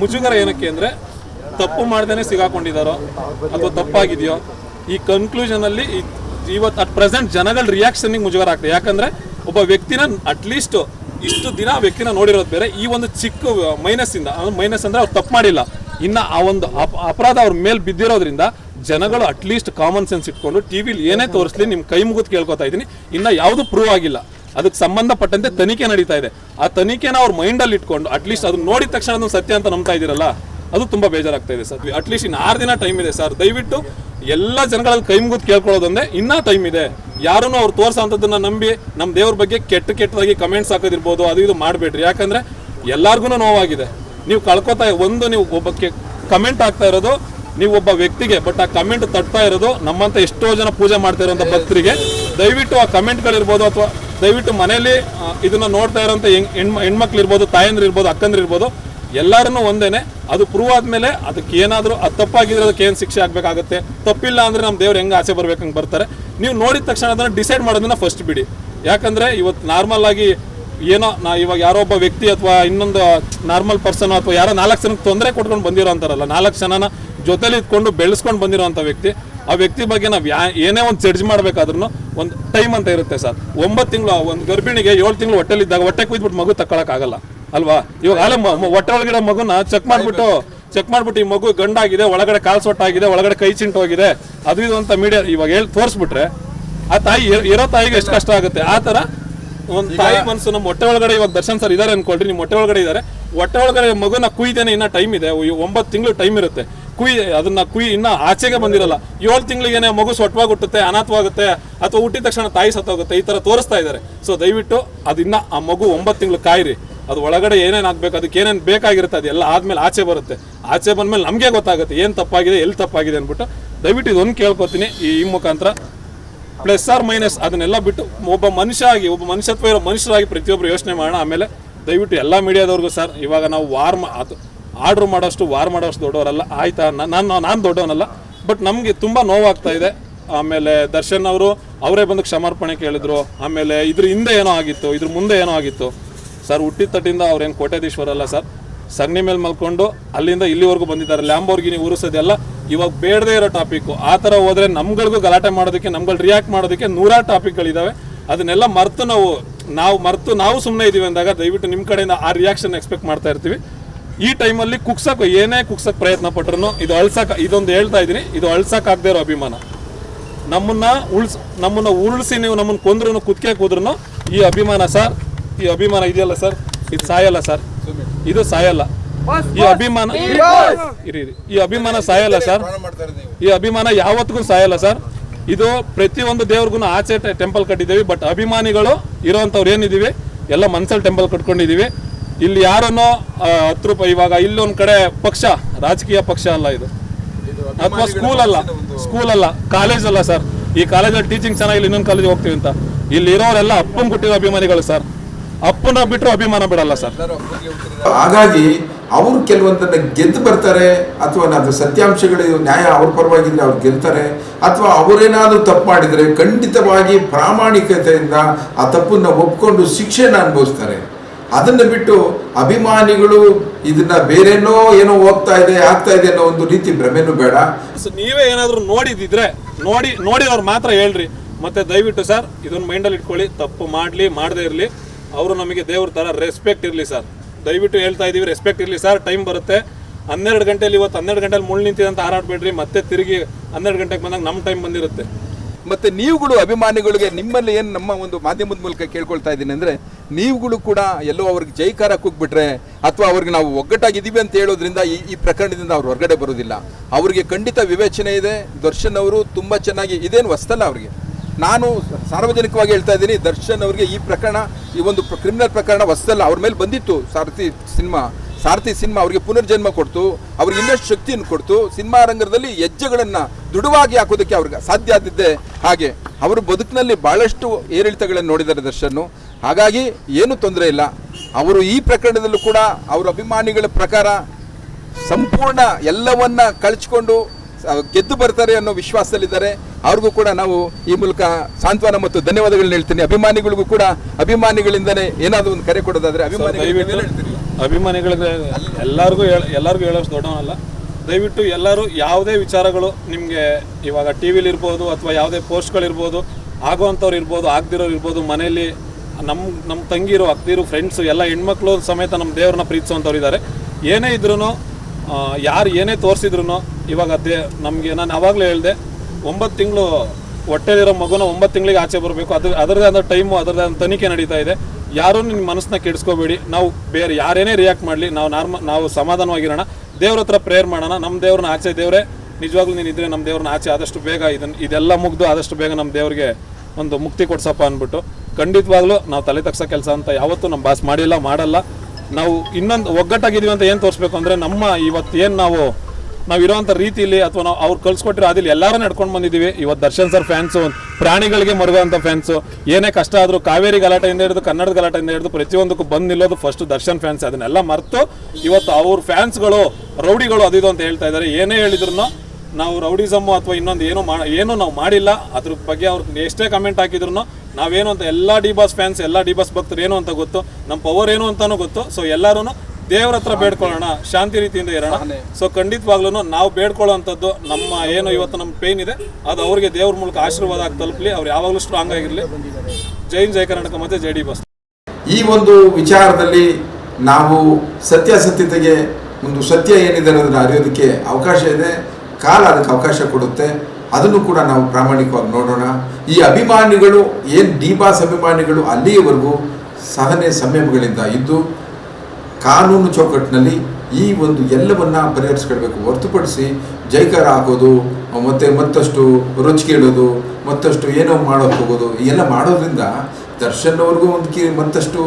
ಮುಜುಗರ ಏನಕ್ಕೆ ಅಂದ್ರೆ ತಪ್ಪು ಮಾಡ್ದೇನೆ ಸಿಗಾಕೊಂಡಿದಾರೋ ಅಥವಾ ತಪ್ಪಾಗಿದೆಯೋ ಈ ಕನ್ಕ್ಲೂಷನ್ ಅಲ್ಲಿ ಇವತ್ತು ಅಟ್ ಪ್ರೆಸೆಂಟ್ ಜನಗಳ ರಿಯಾಕ್ಷನ್ ಮುಜುಗರ ಆಗ್ತದೆ ಯಾಕಂದರೆ ಒಬ್ಬ ವ್ಯಕ್ತಿನ ಅಟ್ಲೀಸ್ಟ್ ಇಷ್ಟು ದಿನ ಆ ವ್ಯಕ್ತಿನ ನೋಡಿರೋದು ಬೇರೆ. ಈ ಒಂದು ಚಿಕ್ಕ ಮೈನಸ್ ಇಂದ ಮೈನಸ್ ಅಂದ್ರೆ ಅವ್ರು ತಪ್ಪು ಮಾಡಿಲ್ಲ. ಇನ್ನ ಆ ಒಂದು ಅಪ- ಅಪರಾಧ ಅವ್ರ ಮೇಲೆ ಬಿದ್ದಿರೋದ್ರಿಂದ ಜನಗಳು ಅಟ್ಲೀಸ್ಟ್ ಕಾಮನ್ ಸೆನ್ಸ್ ಇಟ್ಕೊಂಡು ಟಿವಿಲಿ ಏನೇ ತೋರಿಸ್ಲಿ ನಿಮ್ ಕೈ ಮುಗಿದು ಕೇಳ್ಕೊತಾ ಇದ್ದೀನಿ. ಇನ್ನ ಯಾವುದು ಪ್ರೂವ್ ಆಗಿಲ್ಲ. ಅದಕ್ಕೆ ಸಂಬಂಧಪಟ್ಟಂತೆ ತನಿಖೆ ನಡೀತಾ ಇದೆ. ಆ ತನಿಖೆನ ಅವ್ರ ಮೈಂಡಲ್ಲಿ ಇಟ್ಕೊಂಡು ಅಟ್ಲೀಸ್ಟ್ ಅದನ್ನ ನೋಡಿದ ತಕ್ಷಣ ಅದನ್ನ ಸತ್ಯ ಅಂತ ನಂಬ್ತಾ ಇದ್ದೀರಲ್ಲ, ಅದು ತುಂಬಾ ಬೇಜಾರಾಗ್ತಾ ಇದೆ ಸರ್. ಅಟ್ಲೀಸ್ಟ್ ಇನ್ನು ಆರು ದಿನ ಟೈಮ್ ಇದೆ ಸರ್. ದಯವಿಟ್ಟು ಎಲ್ಲ ಜನಗಳಲ್ಲಿ ಕೈ ಮುಗಿದು ಕೇಳ್ಕೊಳ್ಳೋದಂದ್ರೆ ಇನ್ನೂ ಟೈಮ್ ಇದೆ. ಯಾರನ್ನು ಅವ್ರು ತೋರಿಸೋಂಥದ್ದನ್ನು ನಂಬಿ ನಮ್ಮ ದೇವ್ರ ಬಗ್ಗೆ ಕೆಟ್ಟ ಕೆಟ್ಟದಾಗಿ ಕಮೆಂಟ್ಸ್ ಹಾಕೋದಿರ್ಬೋದು, ಅದು ಇದು ಮಾಡಬೇಡ್ರಿ. ಯಾಕಂದ್ರೆ ಎಲ್ಲರಿಗೂ ನೋವಾಗಿದೆ. ನೀವು ಕಳ್ಕೊತಾ ಒಂದು ನೀವು ಒಬ್ಬಕ್ಕೆ ಕಮೆಂಟ್ ಆಗ್ತಾ ಇರೋದು, ನೀವು ಒಬ್ಬ ವ್ಯಕ್ತಿಗೆ ಬಟ್ ಆ ಕಮೆಂಟ್ ತಟ್ತಾ ಇರೋದು ನಮ್ಮಂತ ಎಷ್ಟೋ ಜನ ಪೂಜೆ ಮಾಡ್ತಾ ಇರೋಂಥ ಭಕ್ತರಿಗೆ. ದಯವಿಟ್ಟು ಆ ಕಮೆಂಟ್ಗಳಿರ್ಬೋದು ಅಥವಾ ದಯವಿಟ್ಟು ಮನೆಯಲ್ಲಿ ಇದನ್ನ ನೋಡ್ತಾ ಇರೋಂಥ ಹೆಣ್ ಹೆಣ್ಮ ಹೆಣ್ಮಕ್ಳು ಇರ್ಬೋದು ತಾಯಂದ್ರು ಇರ್ಬೋದು ಎಲ್ಲರನ್ನೂ ಒಂದೇನೆ. ಅದು ಪ್ರೂವ್ ಆದ್ಮೇಲೆ ಅದಕ್ಕೆ ಏನಾದರೂ ಅದು ತಪ್ಪಾಗಿದ್ರೆ ಅದಕ್ಕೆ ಏನು ಶಿಕ್ಷೆ ಆಗಬೇಕಾಗುತ್ತೆ? ತಪ್ಪಿಲ್ಲ ಅಂದ್ರೆ ನಮ್ಮ ದೇವ್ರು ಹೆಂಗೆ ಆಸೆ ಬರ್ಬೇಕಂಗೆ ಬರ್ತಾರೆ. ನೀವು ನೋಡಿದ ತಕ್ಷಣ ಅದನ್ನು ಡಿಸೈಡ್ ಮಾಡೋದನ್ನ ಫಸ್ಟ್ ಬಿಡಿ. ಯಾಕಂದ್ರೆ ಇವತ್ತು ನಾರ್ಮಲ್ ಆಗಿ ಏನೋ ನಾ ಇವಾಗ ಯಾರೋ ಒಬ್ಬ ವ್ಯಕ್ತಿ ಅಥವಾ ಇನ್ನೊಂದು ನಾರ್ಮಲ್ ಪರ್ಸನ್ ಅಥವಾ ಯಾರೋ ನಾಲ್ಕು ಜನಕ್ಕೆ ತೊಂದರೆ ಕೊಟ್ಕೊಂಡು ಬಂದಿರೋ ಅಂತಾರಲ್ಲ, ನಾಲ್ಕು ಜನನ ಜೊತೆಲಿ ಇದ್ಕೊಂಡು ಬೆಳೆಸ್ಕೊಂಡು ಬಂದಿರೋಂಥ ವ್ಯಕ್ತಿ, ಆ ವ್ಯಕ್ತಿ ಬಗ್ಗೆ ನಾವು ಯಾ, ಏನೇ ಒಂದು ಜಡ್ಜ್ ಮಾಡಬೇಕಾದ್ರೂ ಒಂದು ಟೈಮ್ ಅಂತ ಇರುತ್ತೆ ಸರ್. ಒಂಬತ್ತು ತಿಂಗಳು ಒಂದು ಗರ್ಭಿಣಿಗೆ ಏಳು ತಿಂಗಳು ಹೊಟ್ಟೆಲಿದ್ದಾಗ ಹೊಟ್ಟೆ ಕುಯ್ದ್ಬಿಟ್ಟು ಮಗು ತಗೊಳಕ್ಕಾಗಲ್ಲ ಅಲ್ವಾ? ಇವಾಗ ಅಲ್ಲ ಒಳಗಡೆ ಮಗುನ ಚೆಕ್ ಮಾಡ್ಬಿಟ್ಟು ಚೆಕ್ ಮಾಡ್ಬಿಟ್ಟು ಈ ಮಗು ಗಂಡಾಗಿದೆ ಒಳಗಡೆ ಕಾಲ್ ಸೊಟ್ಟಾಗಿದೆ ಒಳಗಡೆ ಕೈ ಚಿಂಟು ಹೋಗಿದೆ. ಅದು ಇದು ಅಂತ ಮೀಡಿಯಾ ಇವಾಗ ಹೇಳಿ ತೋರಿಸ್ಬಿಟ್ರೆ ಆ ತಾಯಿ ಇರೋ- ತಾಯಿಗೆ ಎಷ್ಟು ಕಷ್ಟ ಆಗುತ್ತೆ? ಆ ಥರ ಒಂದು ತಾಯಿ ಮನಸ್ಸು ನಮ್ಮ ಹೊಟ್ಟೆ ಒಳಗಡೆ ಇವಾಗ ದರ್ಶನ್ ಸರ್ ಇದಾರೆ ಅನ್ಕೊಳ್ರಿ ನಿಮ್ಮ ಹೊಟ್ಟೆ ಒಳಗಡೆ ಇದ್ದಾರೆ ಹೊಟ್ಟೆ ಒಳಗಡೆ ಮಗುನ ಕುಯ್ದೇನೆ ಇನ್ನ ಟೈಮ್ ಇದೆ. ಒಂಬತ್ತು ತಿಂಗಳು ಟೈಮ್ ಇರುತ್ತೆ. ಕುಯ್ ಅದನ್ನ ಕುಯ್ ಇನ್ನ ಆಚೆಗೆ ಬಂದಿರಲ್ಲ. ಏಳು ತಿಂಗಳಿಗೇನೆ ಮಗು ಸೊಟ್ವಾಗಿ ಹುಟ್ಟುತ್ತೆ ಅನಾಥವಾಗುತ್ತೆ ಅಥವಾ ಹುಟ್ಟಿದ ತಕ್ಷಣ ತಾಯಿ ಸತ್ತೋಗುತ್ತೆ ಈ ತರ ತೋರಿಸ್ತಾ ಇದ್ದಾರೆ ಸೊ ದಯವಿಟ್ಟು ಅದನ್ನ ಆ ಮಗು ಒಂಬತ್ತು ತಿಂಗಳು ಕಾಯಿರಿ. ಅದು ಒಳಗಡೆ ಏನೇನು ಆಗ್ಬೇಕು, ಅದಕ್ಕೆ ಏನೇನು ಬೇಕಾಗಿರುತ್ತೆ ಅದೆಲ್ಲ ಆದ್ಮೇಲೆ ಆಚೆ ಬರುತ್ತೆ. ಆಚೆ ಬಂದ್ಮೇಲೆ ನಮಗೆ ಗೊತ್ತಾಗುತ್ತೆ, ಏನು ತಪ್ಪಾಗಿದೆ, ಎಲ್ಲಿ ತಪ್ಪಾಗಿದೆ ಅಂದ್ಬಿಟ್ಟು. ದಯವಿಟ್ಟು ಇದೊಂದು ಕೇಳ್ಕೊತೀನಿ, ಈ ಮುಖಾಂತರ. ಪ್ಲಸ್ ಆರ್ ಮೈನಸ್ ಅದನ್ನೆಲ್ಲ ಬಿಟ್ಟು, ಒಬ್ಬ ಮನುಷ್ಯ ಆಗಿ, ಒಬ್ಬ ಮನುಷ್ಯತ್ವ ಇರೋ ಮನುಷ್ಯರಾಗಿ ಪ್ರತಿಯೊಬ್ಬರು ಯೋಚನೆ ಮಾಡೋಣ. ಆಮೇಲೆ ದಯವಿಟ್ಟು ಎಲ್ಲ ಮೀಡಿಯಾದವ್ರಿಗೂ ಸರ್, ಇವಾಗ ನಾವು ವಾರ್ ಅದು ಆರ್ಡ್ರ್ ಮಾಡೋಷ್ಟು ವಾರ್ ಮಾಡೋಷ್ಟು ದೊಡ್ಡವರಲ್ಲ, ಆಯ್ತಾ? ನಾನು ನಾನು ದೊಡ್ಡವನಲ್ಲ ಬಟ್ ನಮಗೆ ತುಂಬ ನೋವಾಗ್ತಾ ಇದೆ. ಆಮೇಲೆ ದರ್ಶನ್ ಅವರು, ಅವರೇ ಬಂದು ಕ್ಷಮಾರ್ಪಣೆ ಕೇಳಿದ್ರು. ಆಮೇಲೆ ಇದ್ರ ಹಿಂದೆ ಏನೋ ಆಗಿತ್ತು, ಇದ್ರ ಮುಂದೆ ಏನೋ ಆಗಿತ್ತು. ಸರ್, ಹುಟ್ಟಿದ ತಟ್ಟಿಂದ ಅವ್ರೇನು ಕೋಟ್ಯಾಧೀಶ್ವರಲ್ಲ ಸರ್. ಸಗಣಿ ಮೇಲೆ ಮಲ್ಕೊಂಡು ಅಲ್ಲಿಂದ ಇಲ್ಲಿವರೆಗೂ ಬಂದಿದ್ದಾರೆ. ಲ್ಯಾಂಬೋರ್ಗಿನಿ ಉರಿಸೋದೆಲ್ಲ ಇವಾಗ ಬೇಡದೇ ಇರೋ ಟಾಪಿಕ್ಕು ಆ ಥರ ಹೋದರೆ ನಮ್ಗಳಿಗೂ ಗಲಾಟೆ ಮಾಡೋದಕ್ಕೆ, ನಮ್ಗಳು ರಿಯಾಕ್ಟ್ ಮಾಡೋದಕ್ಕೆ ನೂರಾರು ಟಾಪಿಕ್ಗಳಿದ್ದಾವೆ ಅದನ್ನೆಲ್ಲ ಮರೆತು ನಾವು ನಾವು ಮರೆತು ನಾವು ಸುಮ್ಮನೆ ಇದ್ದೀವಿ ಅಂದಾಗ ದಯವಿಟ್ಟು ನಿಮ್ಮ ಕಡೆಯಿಂದ ಆ ರಿಯಾಕ್ಷನ್ ಎಕ್ಸ್ಪೆಕ್ಟ್ ಮಾಡ್ತಾ ಇರ್ತೀವಿ. ಈ ಟೈಮಲ್ಲಿ ಕುಗ್ಸಕ್ಕೆ ಏನೇ ಕುಗ್ಸಕ್ಕೆ ಪ್ರಯತ್ನ ಪಟ್ರು ಇದು ಅಳ್ಸಕ್ಕೆ ಇದೊಂದು ಹೇಳ್ತಾ ಇದ್ದೀನಿ. ಇದು ಅಳ್ಸಕ್ಕಾಗದೇ ಇರೋ ಅಭಿಮಾನ. ನಮ್ಮನ್ನ ಉಳ್ಸ್, ನಮ್ಮನ್ನ ಉರುಳಿಸಿ ನೀವು ನಮ್ಮನ್ನು ಕೊಂದ್ರೂ ಕುತ್ಕೆ ಕೂದ್ರೂ ಈ ಅಭಿಮಾನ ಸರ್ ಈ ಅಭಿಮಾನ ಇದೆಯಲ್ಲ ಸರ್? ಇದು ಸಾಯಲ್ಲ ಸರ್. ಇದು ಸಾಯಲ್ಲ. ಈ ಅಭಿಮಾನ ಇರಿ ಇರಿ. ಈ ಅಭಿಮಾನ ಸಾಯಲ್ಲ ಸರ್. ಈ ಅಭಿಮಾನ ಯಾವತ್ತಿಗೂ ಸಾಯಲ್ಲ ಸರ್. ಇದು ಪ್ರತಿಯೊಂದು ದೇವ್ರಿಗೂ ಆಚೆ ಟೆಂಪಲ್ ಕಟ್ಟಿದ್ದೀವಿ ಬಟ್ ಅಭಿಮಾನಿಗಳು ಇರೋಂಥವ್ರು ಏನಿದ್ದೀವಿ ಎಲ್ಲ ಮನ್ಸಲ್ಲಿ ಟೆಂಪಲ್ ಕಟ್ಕೊಂಡಿದ್ದೀವಿ. ಇಲ್ಲಿ ಯಾರನ್ನೋ ಹತ್ತು ರೂಪಾಯಿ ಇವಾಗ ಇಲ್ಲೊಂದು ಕಡೆ ಪಕ್ಷ ರಾಜಕೀಯ ಪಕ್ಷ ಅಲ್ಲ ಇದು. ಅಥವಾ ಸ್ಕೂಲ್ ಅಲ್ಲ ಸ್ಕೂಲ್ ಅಲ್ಲ ಕಾಲೇಜ್ ಅಲ್ಲ ಸರ್. ಈ ಕಾಲೇಜಲ್ಲಿ ಟೀಚಿಂಗ್ ಚೆನ್ನಾಗಿಲ್ಲ ಇನ್ನೊಂದು ಕಾಲೇಜ್ ಹೋಗ್ತೀವಿ ಅಂತ. ಇಲ್ಲಿ ಇರೋರೆಲ್ಲ ಅಪ್ಪನ್ ಕೊಟ್ಟಿರೋ ಅಭಿಮಾನಿಗಳು ಸರ್. ಅಪ್ಪನ ಬಿಟ್ಟರು ಅಭಿಮಾನ ಬಿಡಲ್ಲ ಸರ್. ಹಾಗಾಗಿ ಅವರು ಕೆಲವೊಂದನ್ನು ಗೆದ್ದು ಬರ್ತಾರೆ ಅಥವಾ ನಾವು ಸತ್ಯಾಂಶಗಳು ನ್ಯಾಯ ಅವ್ರ ಪರವಾಗಿದ್ರೆ ಅವ್ರು ಗೆಲ್ತಾರೆ ಅಥವಾ ಅವರೇನಾದರೂ ತಪ್ಪು ಮಾಡಿದರೆ ಖಂಡಿತವಾಗಿ ಪ್ರಾಮಾಣಿಕತೆಯಿಂದ ಆ ತಪ್ಪನ್ನ ಒಪ್ಕೊಂಡು ಶಿಕ್ಷೆನ ಅನುಭವಿಸ್ತಾರೆ. ಅದನ್ನು ಬಿಟ್ಟು ಅಭಿಮಾನಿಗಳು ಇದನ್ನ ಬೇರೆನೋ ಏನೋ ಹೋಗ್ತಾ ಇದೆ ಆಗ್ತಾ ಇದೆ ಅನ್ನೋ ಒಂದು ರೀತಿ ಭ್ರಮೆನೂ ಬೇಡ. ನೀವೇ ಏನಾದರೂ ನೋಡಿದಿದ್ರೆ ನೋಡಿ ನೋಡಿರೋರು ಮಾತ್ರ ಹೇಳ್ರಿ. ಮತ್ತೆ ದಯವಿಟ್ಟು ಸರ್ ಇದನ್ನ ಮೈಂಡಲ್ಲಿ ಇಟ್ಕೊಳ್ಳಿ. ತಪ್ಪು ಮಾಡಲಿ ಮಾಡದೇ ಇರಲಿ. ಅವರು ನಮಗೆ ದೇವ್ರ ಥರ ರೆಸ್ಪೆಕ್ಟ್ ಇರಲಿ ಸರ್ ದಯವಿಟ್ಟು ಹೇಳ್ತಾ ಇದ್ದೀವಿ ರೆಸ್ಪೆಕ್ಟ್ ಇರಲಿ ಸರ್ ಟೈಮ್ ಬರುತ್ತೆ. ಹನ್ನೆರಡು ಗಂಟೆಲಿ ಇವತ್ತು ಹನ್ನೆರಡು ಗಂಟೆಲಿ ಮುಳ್ಳು ನಿಂತಿದೆ ಅಂತ ಹಾರಾಡಬೇಡ್ರಿ. ಮತ್ತೆ ತಿರುಗಿ ಹನ್ನೆರಡು ಗಂಟೆಗೆ ಬಂದಾಗ ನಮ್ಮ ಟೈಮ್ ಬಂದಿರುತ್ತೆ. ಮತ್ತು ನೀವುಗಳು ಅಭಿಮಾನಿಗಳಿಗೆ ನಿಮ್ಮಲ್ಲಿ ಏನು ನಮ್ಮ ಒಂದು ಮಾಧ್ಯಮದ ಮೂಲಕ ಕೇಳ್ಕೊಳ್ತಾ ಇದ್ದೀನಿ ಅಂದರೆ, ನೀವುಗಳು ಕೂಡ ಎಲ್ಲೋ ಅವ್ರಿಗೆ ಜೈಕಾರ ಕೂಗ್ಬಿಟ್ರೆ ಅಥವಾ ಅವ್ರಿಗೆ ನಾವು ಒಗ್ಗಟ್ಟಾಗಿದ್ದೀವಿ ಅಂತ ಹೇಳೋದ್ರಿಂದ ಈ ಈ ಪ್ರಕರಣದಿಂದ ಅವ್ರು ಹೊರಗಡೆ ಬರೋದಿಲ್ಲ ಅವರಿಗೆ ಖಂಡಿತ ವಿವೇಚನೆ ಇದೆ. ದರ್ಶನ್ ಅವರು ತುಂಬ ಚೆನ್ನಾಗಿ, ಇದೇನು ಹೊಸ್ತಲ್ಲ ಅವರಿಗೆ? ನಾನು ಸಾರ್ವಜನಿಕವಾಗಿ ಹೇಳ್ತಾ ಇದ್ದೀನಿ, ದರ್ಶನ್ ಅವರಿಗೆ ಈ ಪ್ರಕರಣ, ಈ ಒಂದು ಕ್ರಿಮಿನಲ್ ಪ್ರಕರಣ ಹೊಸದಲ್ಲ, ಅವ್ರ ಮೇಲೆ ಬಂದಿತ್ತು ಸಾರಥಿ ಸಿನಿಮಾ. ಸಾರಥಿ ಸಿನಿಮಾ ಅವರಿಗೆ ಪುನರ್ಜನ್ಮ ಕೊಡ್ತು, ಅವ್ರಿಗೆ ಇನ್ನಷ್ಟು ಶಕ್ತಿಯನ್ನು ಕೊಡ್ತು, ಸಿನಿಮಾ ರಂಗದಲ್ಲಿ ಹೆಜ್ಜೆಗಳನ್ನ ದೃಢವಾಗಿ ಹಾಕೋದಕ್ಕೆ ಅವ್ರಿಗೆ ಸಾಧ್ಯ ಆದಿದ್ದೆ ಹಾಗೆ. ಅವರು ಬದುಕಿನಲ್ಲಿ ಬಹಳಷ್ಟು ಏರಿಳಿತಗಳನ್ನು ನೋಡಿದ್ದಾರೆ ದರ್ಶನ್ ಹಾಗಾಗಿ ಏನೂ ತೊಂದರೆ ಇಲ್ಲ. ಅವರು ಈ ಪ್ರಕರಣದಲ್ಲೂ ಕೂಡ ಅವರ ಅಭಿಮಾನಿಗಳ ಪ್ರಕಾರ ಸಂಪೂರ್ಣ ಎಲ್ಲವನ್ನ ಕಳ್ಚಿಕೊಂಡು ಗೆದ್ದು ಬರ್ತಾರೆ ಅನ್ನೋ ವಿಶ್ವಾಸದಲ್ಲಿದ್ದಾರೆ. ಅವ್ರಿಗೂ ಕೂಡ ನಾವು ಈ ಮೂಲಕ ಸಾಂತ್ವನ ಮತ್ತು ಧನ್ಯವಾದಗಳನ್ನ ಹೇಳ್ತೀನಿ. ಅಭಿಮಾನಿಗಳಿಗೂ ಕೂಡ ಅಭಿಮಾನಿಗಳಿಂದನೇ ಏನಾದರೂ ಒಂದು ಕರೆ ಕೊಡೋದಾದ್ರೆ ಹೇಳ್ತೀರಿ ಅಭಿಮಾನಿಗಳಿಗೆ ಎಲ್ಲರಿಗೂ ಹೇಳ ಎಲ್ಲರಿಗೂ ಹೇಳೋಷ್ಟು ದೊಡ್ಡವನಲ್ಲ. ದಯವಿಟ್ಟು ಎಲ್ಲರೂ ಯಾವುದೇ ವಿಚಾರಗಳು ನಿಮಗೆ ಇವಾಗ ಟಿ ವಿಲಿರ್ಬೋದು ಅಥವಾ ಯಾವುದೇ ಪೋಸ್ಟ್ಗಳಿರ್ಬೋದು ಆಗೋವಂಥವ್ರು ಇರ್ಬೋದು ಆಗದಿರೋರು ಇರ್ಬೋದು ಮನೆಯಲ್ಲಿ ನಮ್ಮ ನಮ್ಮ ತಂಗಿರು ಅಕ್ದಿರು ಫ್ರೆಂಡ್ಸು ಎಲ್ಲ ಹೆಣ್ಮಕ್ಳು ಸಮೇತ ನಮ್ಮ ದೇವ್ರನ್ನ ಪ್ರೀತಿಸುವಂಥವ್ರು ಇದ್ದಾರೆ. ಏನೇ ಇದ್ರೂ ಯಾರು ಏನೇ ತೋರಿಸಿದ್ರು ಇವಾಗ ಅದೇ ನಮಗೆ ನಾನು ಆವಾಗಲೇ ಹೇಳಿದೆ, ಒಂಬತ್ತು ತಿಂಗಳು ಹೊಟ್ಟೆಲಿರೋ ಮಗುನ ಒಂಬತ್ತು ತಿಂಗಳಿಗೆ ಆಚೆ ಬರಬೇಕು. ಅದ್ರ ಅದರದೇ ಆದ ಟೈಮು ಅದರದೇ ಆದ ತನಿಖೆ ನಡೀತಾ ಇದೆ. ಯಾರೂ ನಿಮ್ಮ ಮನಸ್ಸನ್ನ ಕೆಡಿಸ್ಕೋಬೇಡಿ. ನಾವು ಬೇರೆ ಯಾರೇನೇ ರಿಯಾಕ್ಟ್ ಮಾಡಲಿ, ನಾವು ನಾರ್ಮ ನಾವು ಸಮಾಧಾನವಾಗಿರೋಣ. ದೇವ್ರ ಹತ್ರ ಪ್ರೇಯರ್ ಮಾಡೋಣ. ನಮ್ಮ ದೇವ್ರನ್ನ ಆಚೆ ದೇವರೇ, ನಿಜವಾಗ್ಲೂ ನೀನು ಇದ್ರೆ ನಮ್ಮ ದೇವ್ರನ್ನ ಆಚೆ ಆದಷ್ಟು ಬೇಗ ಇದನ್ನು ಇದೆಲ್ಲ ಮುಗ್ದು ಆದಷ್ಟು ಬೇಗ ನಮ್ಮ ದೇವ್ರಿಗೆ ಒಂದು ಮುಕ್ತಿ ಕೊಡ್ಸಪ್ಪ ಅಂದ್ಬಿಟ್ಟು ಖಂಡಿತವಾಗ್ಲೂ ನಾವು ತಲೆ ತಗ್ಸೋ ಕೆಲಸ ಅಂತ ಯಾವತ್ತೂ ನಮ್ಮ ಬಾಸ್ ಮಾಡಿಲ್ಲ, ಮಾಡಲ್ಲ. ನಾವು ಇನ್ನೊಂದು ಒಗ್ಗಟ್ಟಾಗಿದ್ದೀವಿ ಅಂತ ಏನು ತೋರಿಸ್ಬೇಕು ಅಂದರೆ ನಮ್ಮ ಇವತ್ತು ಏನು ನಾವು ನಾವು ಇರೋವಂಥ ರೀತಿಲಿ ಅಥವಾ ನಾವು ಅವ್ರು ಕಳ್ಸಿಕೊಟ್ಟಿರೋ ಅದಿಲ್ಲ ಎಲ್ಲರೂ ನಡ್ಕೊಂಡು ಬಂದಿದ್ದೀವಿ. ಇವತ್ತು ದರ್ಶನ್ ಸರ್ ಫ್ಯಾನ್ಸು ಪ್ರಾಣಿಗಳಿಗೆ ಮರುಗುವಂಥ ಫ್ಯಾನ್ಸು ಏನೇ ಕಷ್ಟ ಆದರೂ ಕಾವೇರಿ ಗಲಾಟೆಯಿಂದ ಹಿಡಿದು ಕನ್ನಡದ ಗಲಾಟೆಯಿಂದ ಹಿಡಿದು ಪ್ರತಿಯೊಂದಕ್ಕೂ ಬಂದು ನಿಲ್ಲೋದು ಫಸ್ಟ್ ದರ್ಶನ್ ಫ್ಯಾನ್ಸ್ ಅದನ್ನೆಲ್ಲ ಮರೆತು ಇವತ್ತು ಅವ್ರ ಫ್ಯಾನ್ಸ್ಗಳು ರೌಡಿಗಳು ಅದಿದು ಅಂತ ಹೇಳ್ತಾ ಇದ್ದಾರೆ. ಏನೇ ಹೇಳಿದ್ರು ನಾವು ರೌಡಿಸಮ್ಮು ಅಥವಾ ಇನ್ನೊಂದು ಏನೋ ಮಾ, ಏನೂ ನಾವು ಮಾಡಿಲ್ಲ. ಅದ್ರ ಬಗ್ಗೆ ಅವ್ರು ಎಷ್ಟೇ ಕಮೆಂಟ್ ಹಾಕಿದ್ರು ನಾವೇನು ಅಂತ ಎಲ್ಲ ಡಿ ಬಾಸ್ ಫ್ಯಾನ್ಸ್ ಎಲ್ಲ ಡಿ ಬಾಸ್ ಭಕ್ತರು ಏನು ಅಂತ ಗೊತ್ತು ನಮ್ಮ ಪವರ್ ಏನು ಅಂತಾನೂ ಗೊತ್ತು. ಸೊ ಎಲ್ಲರೂ ದೇವ್ರ ಹತ್ರ ಬೇಡ್ಕೊಳ್ಳೋಣ ಶಾಂತಿ ರೀತಿಯಿಂದ ಇರೋಣ. ಸೊ ಖಂಡಿತವಾಗ್ಲೂ ನಾವು ಬೇಡ್ಕೊಳ್ಳೋವಂಥದ್ದು ನಮ್ಮ ಏನು ಇವತ್ತು ನಮ್ಮ ಪೇನ್ ಇದೆ ಅದು ಅವ್ರಿಗೆ ದೇವ್ರ ಮೂಲಕ ಆಶೀರ್ವಾದ ಆಗಿ ತಲುಪಲಿ ಅವ್ರು ಯಾವಾಗಲೂ ಸ್ಟ್ರಾಂಗ್ ಆಗಿರಲಿ. ಜೈ ಜೈ ಕರ್ನಾಟಕ ಮತ್ತೆ ಜೆ ಡಿ ಬಾಸ್. ಈ ಒಂದು ವಿಚಾರದಲ್ಲಿ ನಾವು ಸತ್ಯಾಸತ್ಯತೆಗೆ ಒಂದು ಸತ್ಯ ಏನಿದೆ ಅನ್ನೋದನ್ನ ಅರಿಯೋದಕ್ಕೆ ಅವಕಾಶ ಇದೆ ಕಾಲ ಅದಕ್ಕೆ ಅವಕಾಶ ಕೊಡುತ್ತೆ. ಅದನ್ನು ಕೂಡ ನಾವು ಪ್ರಾಮಾಣಿಕವಾಗಿ ನೋಡೋಣ. ಈ ಅಭಿಮಾನಿಗಳು, ಏನು ಡಿ ಬಾಸ್ ಅಭಿಮಾನಿಗಳು ಅಲ್ಲಿಯವರೆಗೂ ಸಹನೆ ಸಂಯಮಗಳಿಂದ ಇದ್ದು, ಕಾನೂನು ಚೌಕಟ್ಟಿನಲ್ಲಿ ಈ ಒಂದು ಎಲ್ಲವನ್ನ ಪರಿಹರಿಸ್ಕೊಳ್ಬೇಕು ಹೊರತುಪಡಿಸಿ ಜೈಕಾರ ಹಾಕೋದು, ಮತ್ತೆ ಮತ್ತಷ್ಟು ರುಚಿಗೇಳೋದು ಮತ್ತಷ್ಟು ಏನೋ ಮಾಡೋಕೆ ಹೋಗೋದು ಎಲ್ಲ ಮಾಡೋದ್ರಿಂದ ದರ್ಶನ್ ಅವ್ರಿಗೂ ಒಂದು ಕಿ, ಮತ್ತಷ್ಟು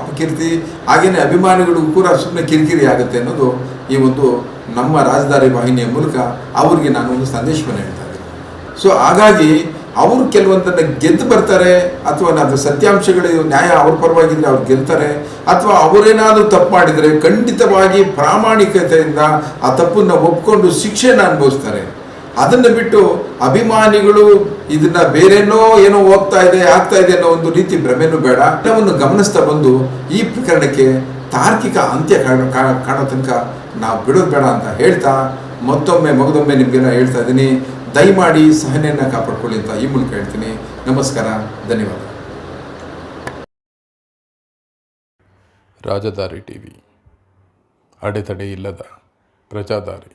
ಅಪಕೀರ್ತಿ ಹಾಗೆಯೇ ಅಭಿಮಾನಿಗಳಿಗೂ ಕೂಡ ಸುಮ್ಮನೆ ಕಿರಿಕಿರಿ ಆಗುತ್ತೆ ಅನ್ನೋದು ಈ ಒಂದು ನಮ್ಮ ರಾಜಧಾನಿ ವಾಹಿನಿಯ ಮೂಲಕ ಅವರಿಗೆ ನಾನು ಒಂದು ಸಂದೇಶವನ್ನು ಹೇಳ್ತಾ ಇದ್ದೀನಿ ಸೊ ಹಾಗಾಗಿ ಅವರು ಕೆಲವೊಂದನ್ನು ಗೆದ್ದು ಬರ್ತಾರೆ, ಅಥವಾ ಅದು ಸತ್ಯಾಂಶಗಳು, ನ್ಯಾಯ ಅವ್ರ ಪರವಾಗಿದ್ರೆ ಅವ್ರು ಗೆಲ್ತಾರೆ, ಅಥವಾ ಅವರೇನಾದರೂ ತಪ್ಪು ಮಾಡಿದರೆ ಖಂಡಿತವಾಗಿ ಪ್ರಾಮಾಣಿಕತೆಯಿಂದ ಆ ತಪ್ಪನ್ನ ಒಪ್ಕೊಂಡು ಶಿಕ್ಷೆಯನ್ನು ಅನುಭವಿಸ್ತಾರೆ. ಅದನ್ನು ಬಿಟ್ಟು ಅಭಿಮಾನಿಗಳು ಇದನ್ನ ಬೇರೆನೋ ಏನೋ ಹೋಗ್ತಾ ಇದೆ, ಆಗ್ತಾ ಇದೆ ಅನ್ನೋ ಒಂದು ರೀತಿ ಭ್ರಮೆನೂ ಬೇಡ. ಎಲ್ಲವನ್ನು ಗಮನಿಸ್ತಾ ಬಂದು ಈ ಪ್ರಕರಣಕ್ಕೆ ತಾರ್ಕಿಕ ಅಂತ್ಯ ಕಾಣೋ ತನಕ ನಾವು ಬಿಡೋದು ಬೇಡ ಅಂತ ಹೇಳ್ತಾ ಮತ್ತೊಮ್ಮೆ ಮಗದೊಮ್ಮೆ ನಿಮಗೆಲ್ಲ ಹೇಳ್ತಾ ಇದ್ದೀನಿ. ದಯಮಾಡಿ ಸಹನೆಯನ್ನು ಕಾಪಾಡ್ಕೊಳ್ಳಿ ಅಂತ ಈ ಮೂಲಕ ಹೇಳ್ತೀನಿ. ನಮಸ್ಕಾರ ಧನ್ಯವಾದ. ರಾಜಧಾರಿ ಟಿವಿ. ಅಡೆತಡೆ ಇಲ್ಲದ ಪ್ರಜಾದಾರಿ.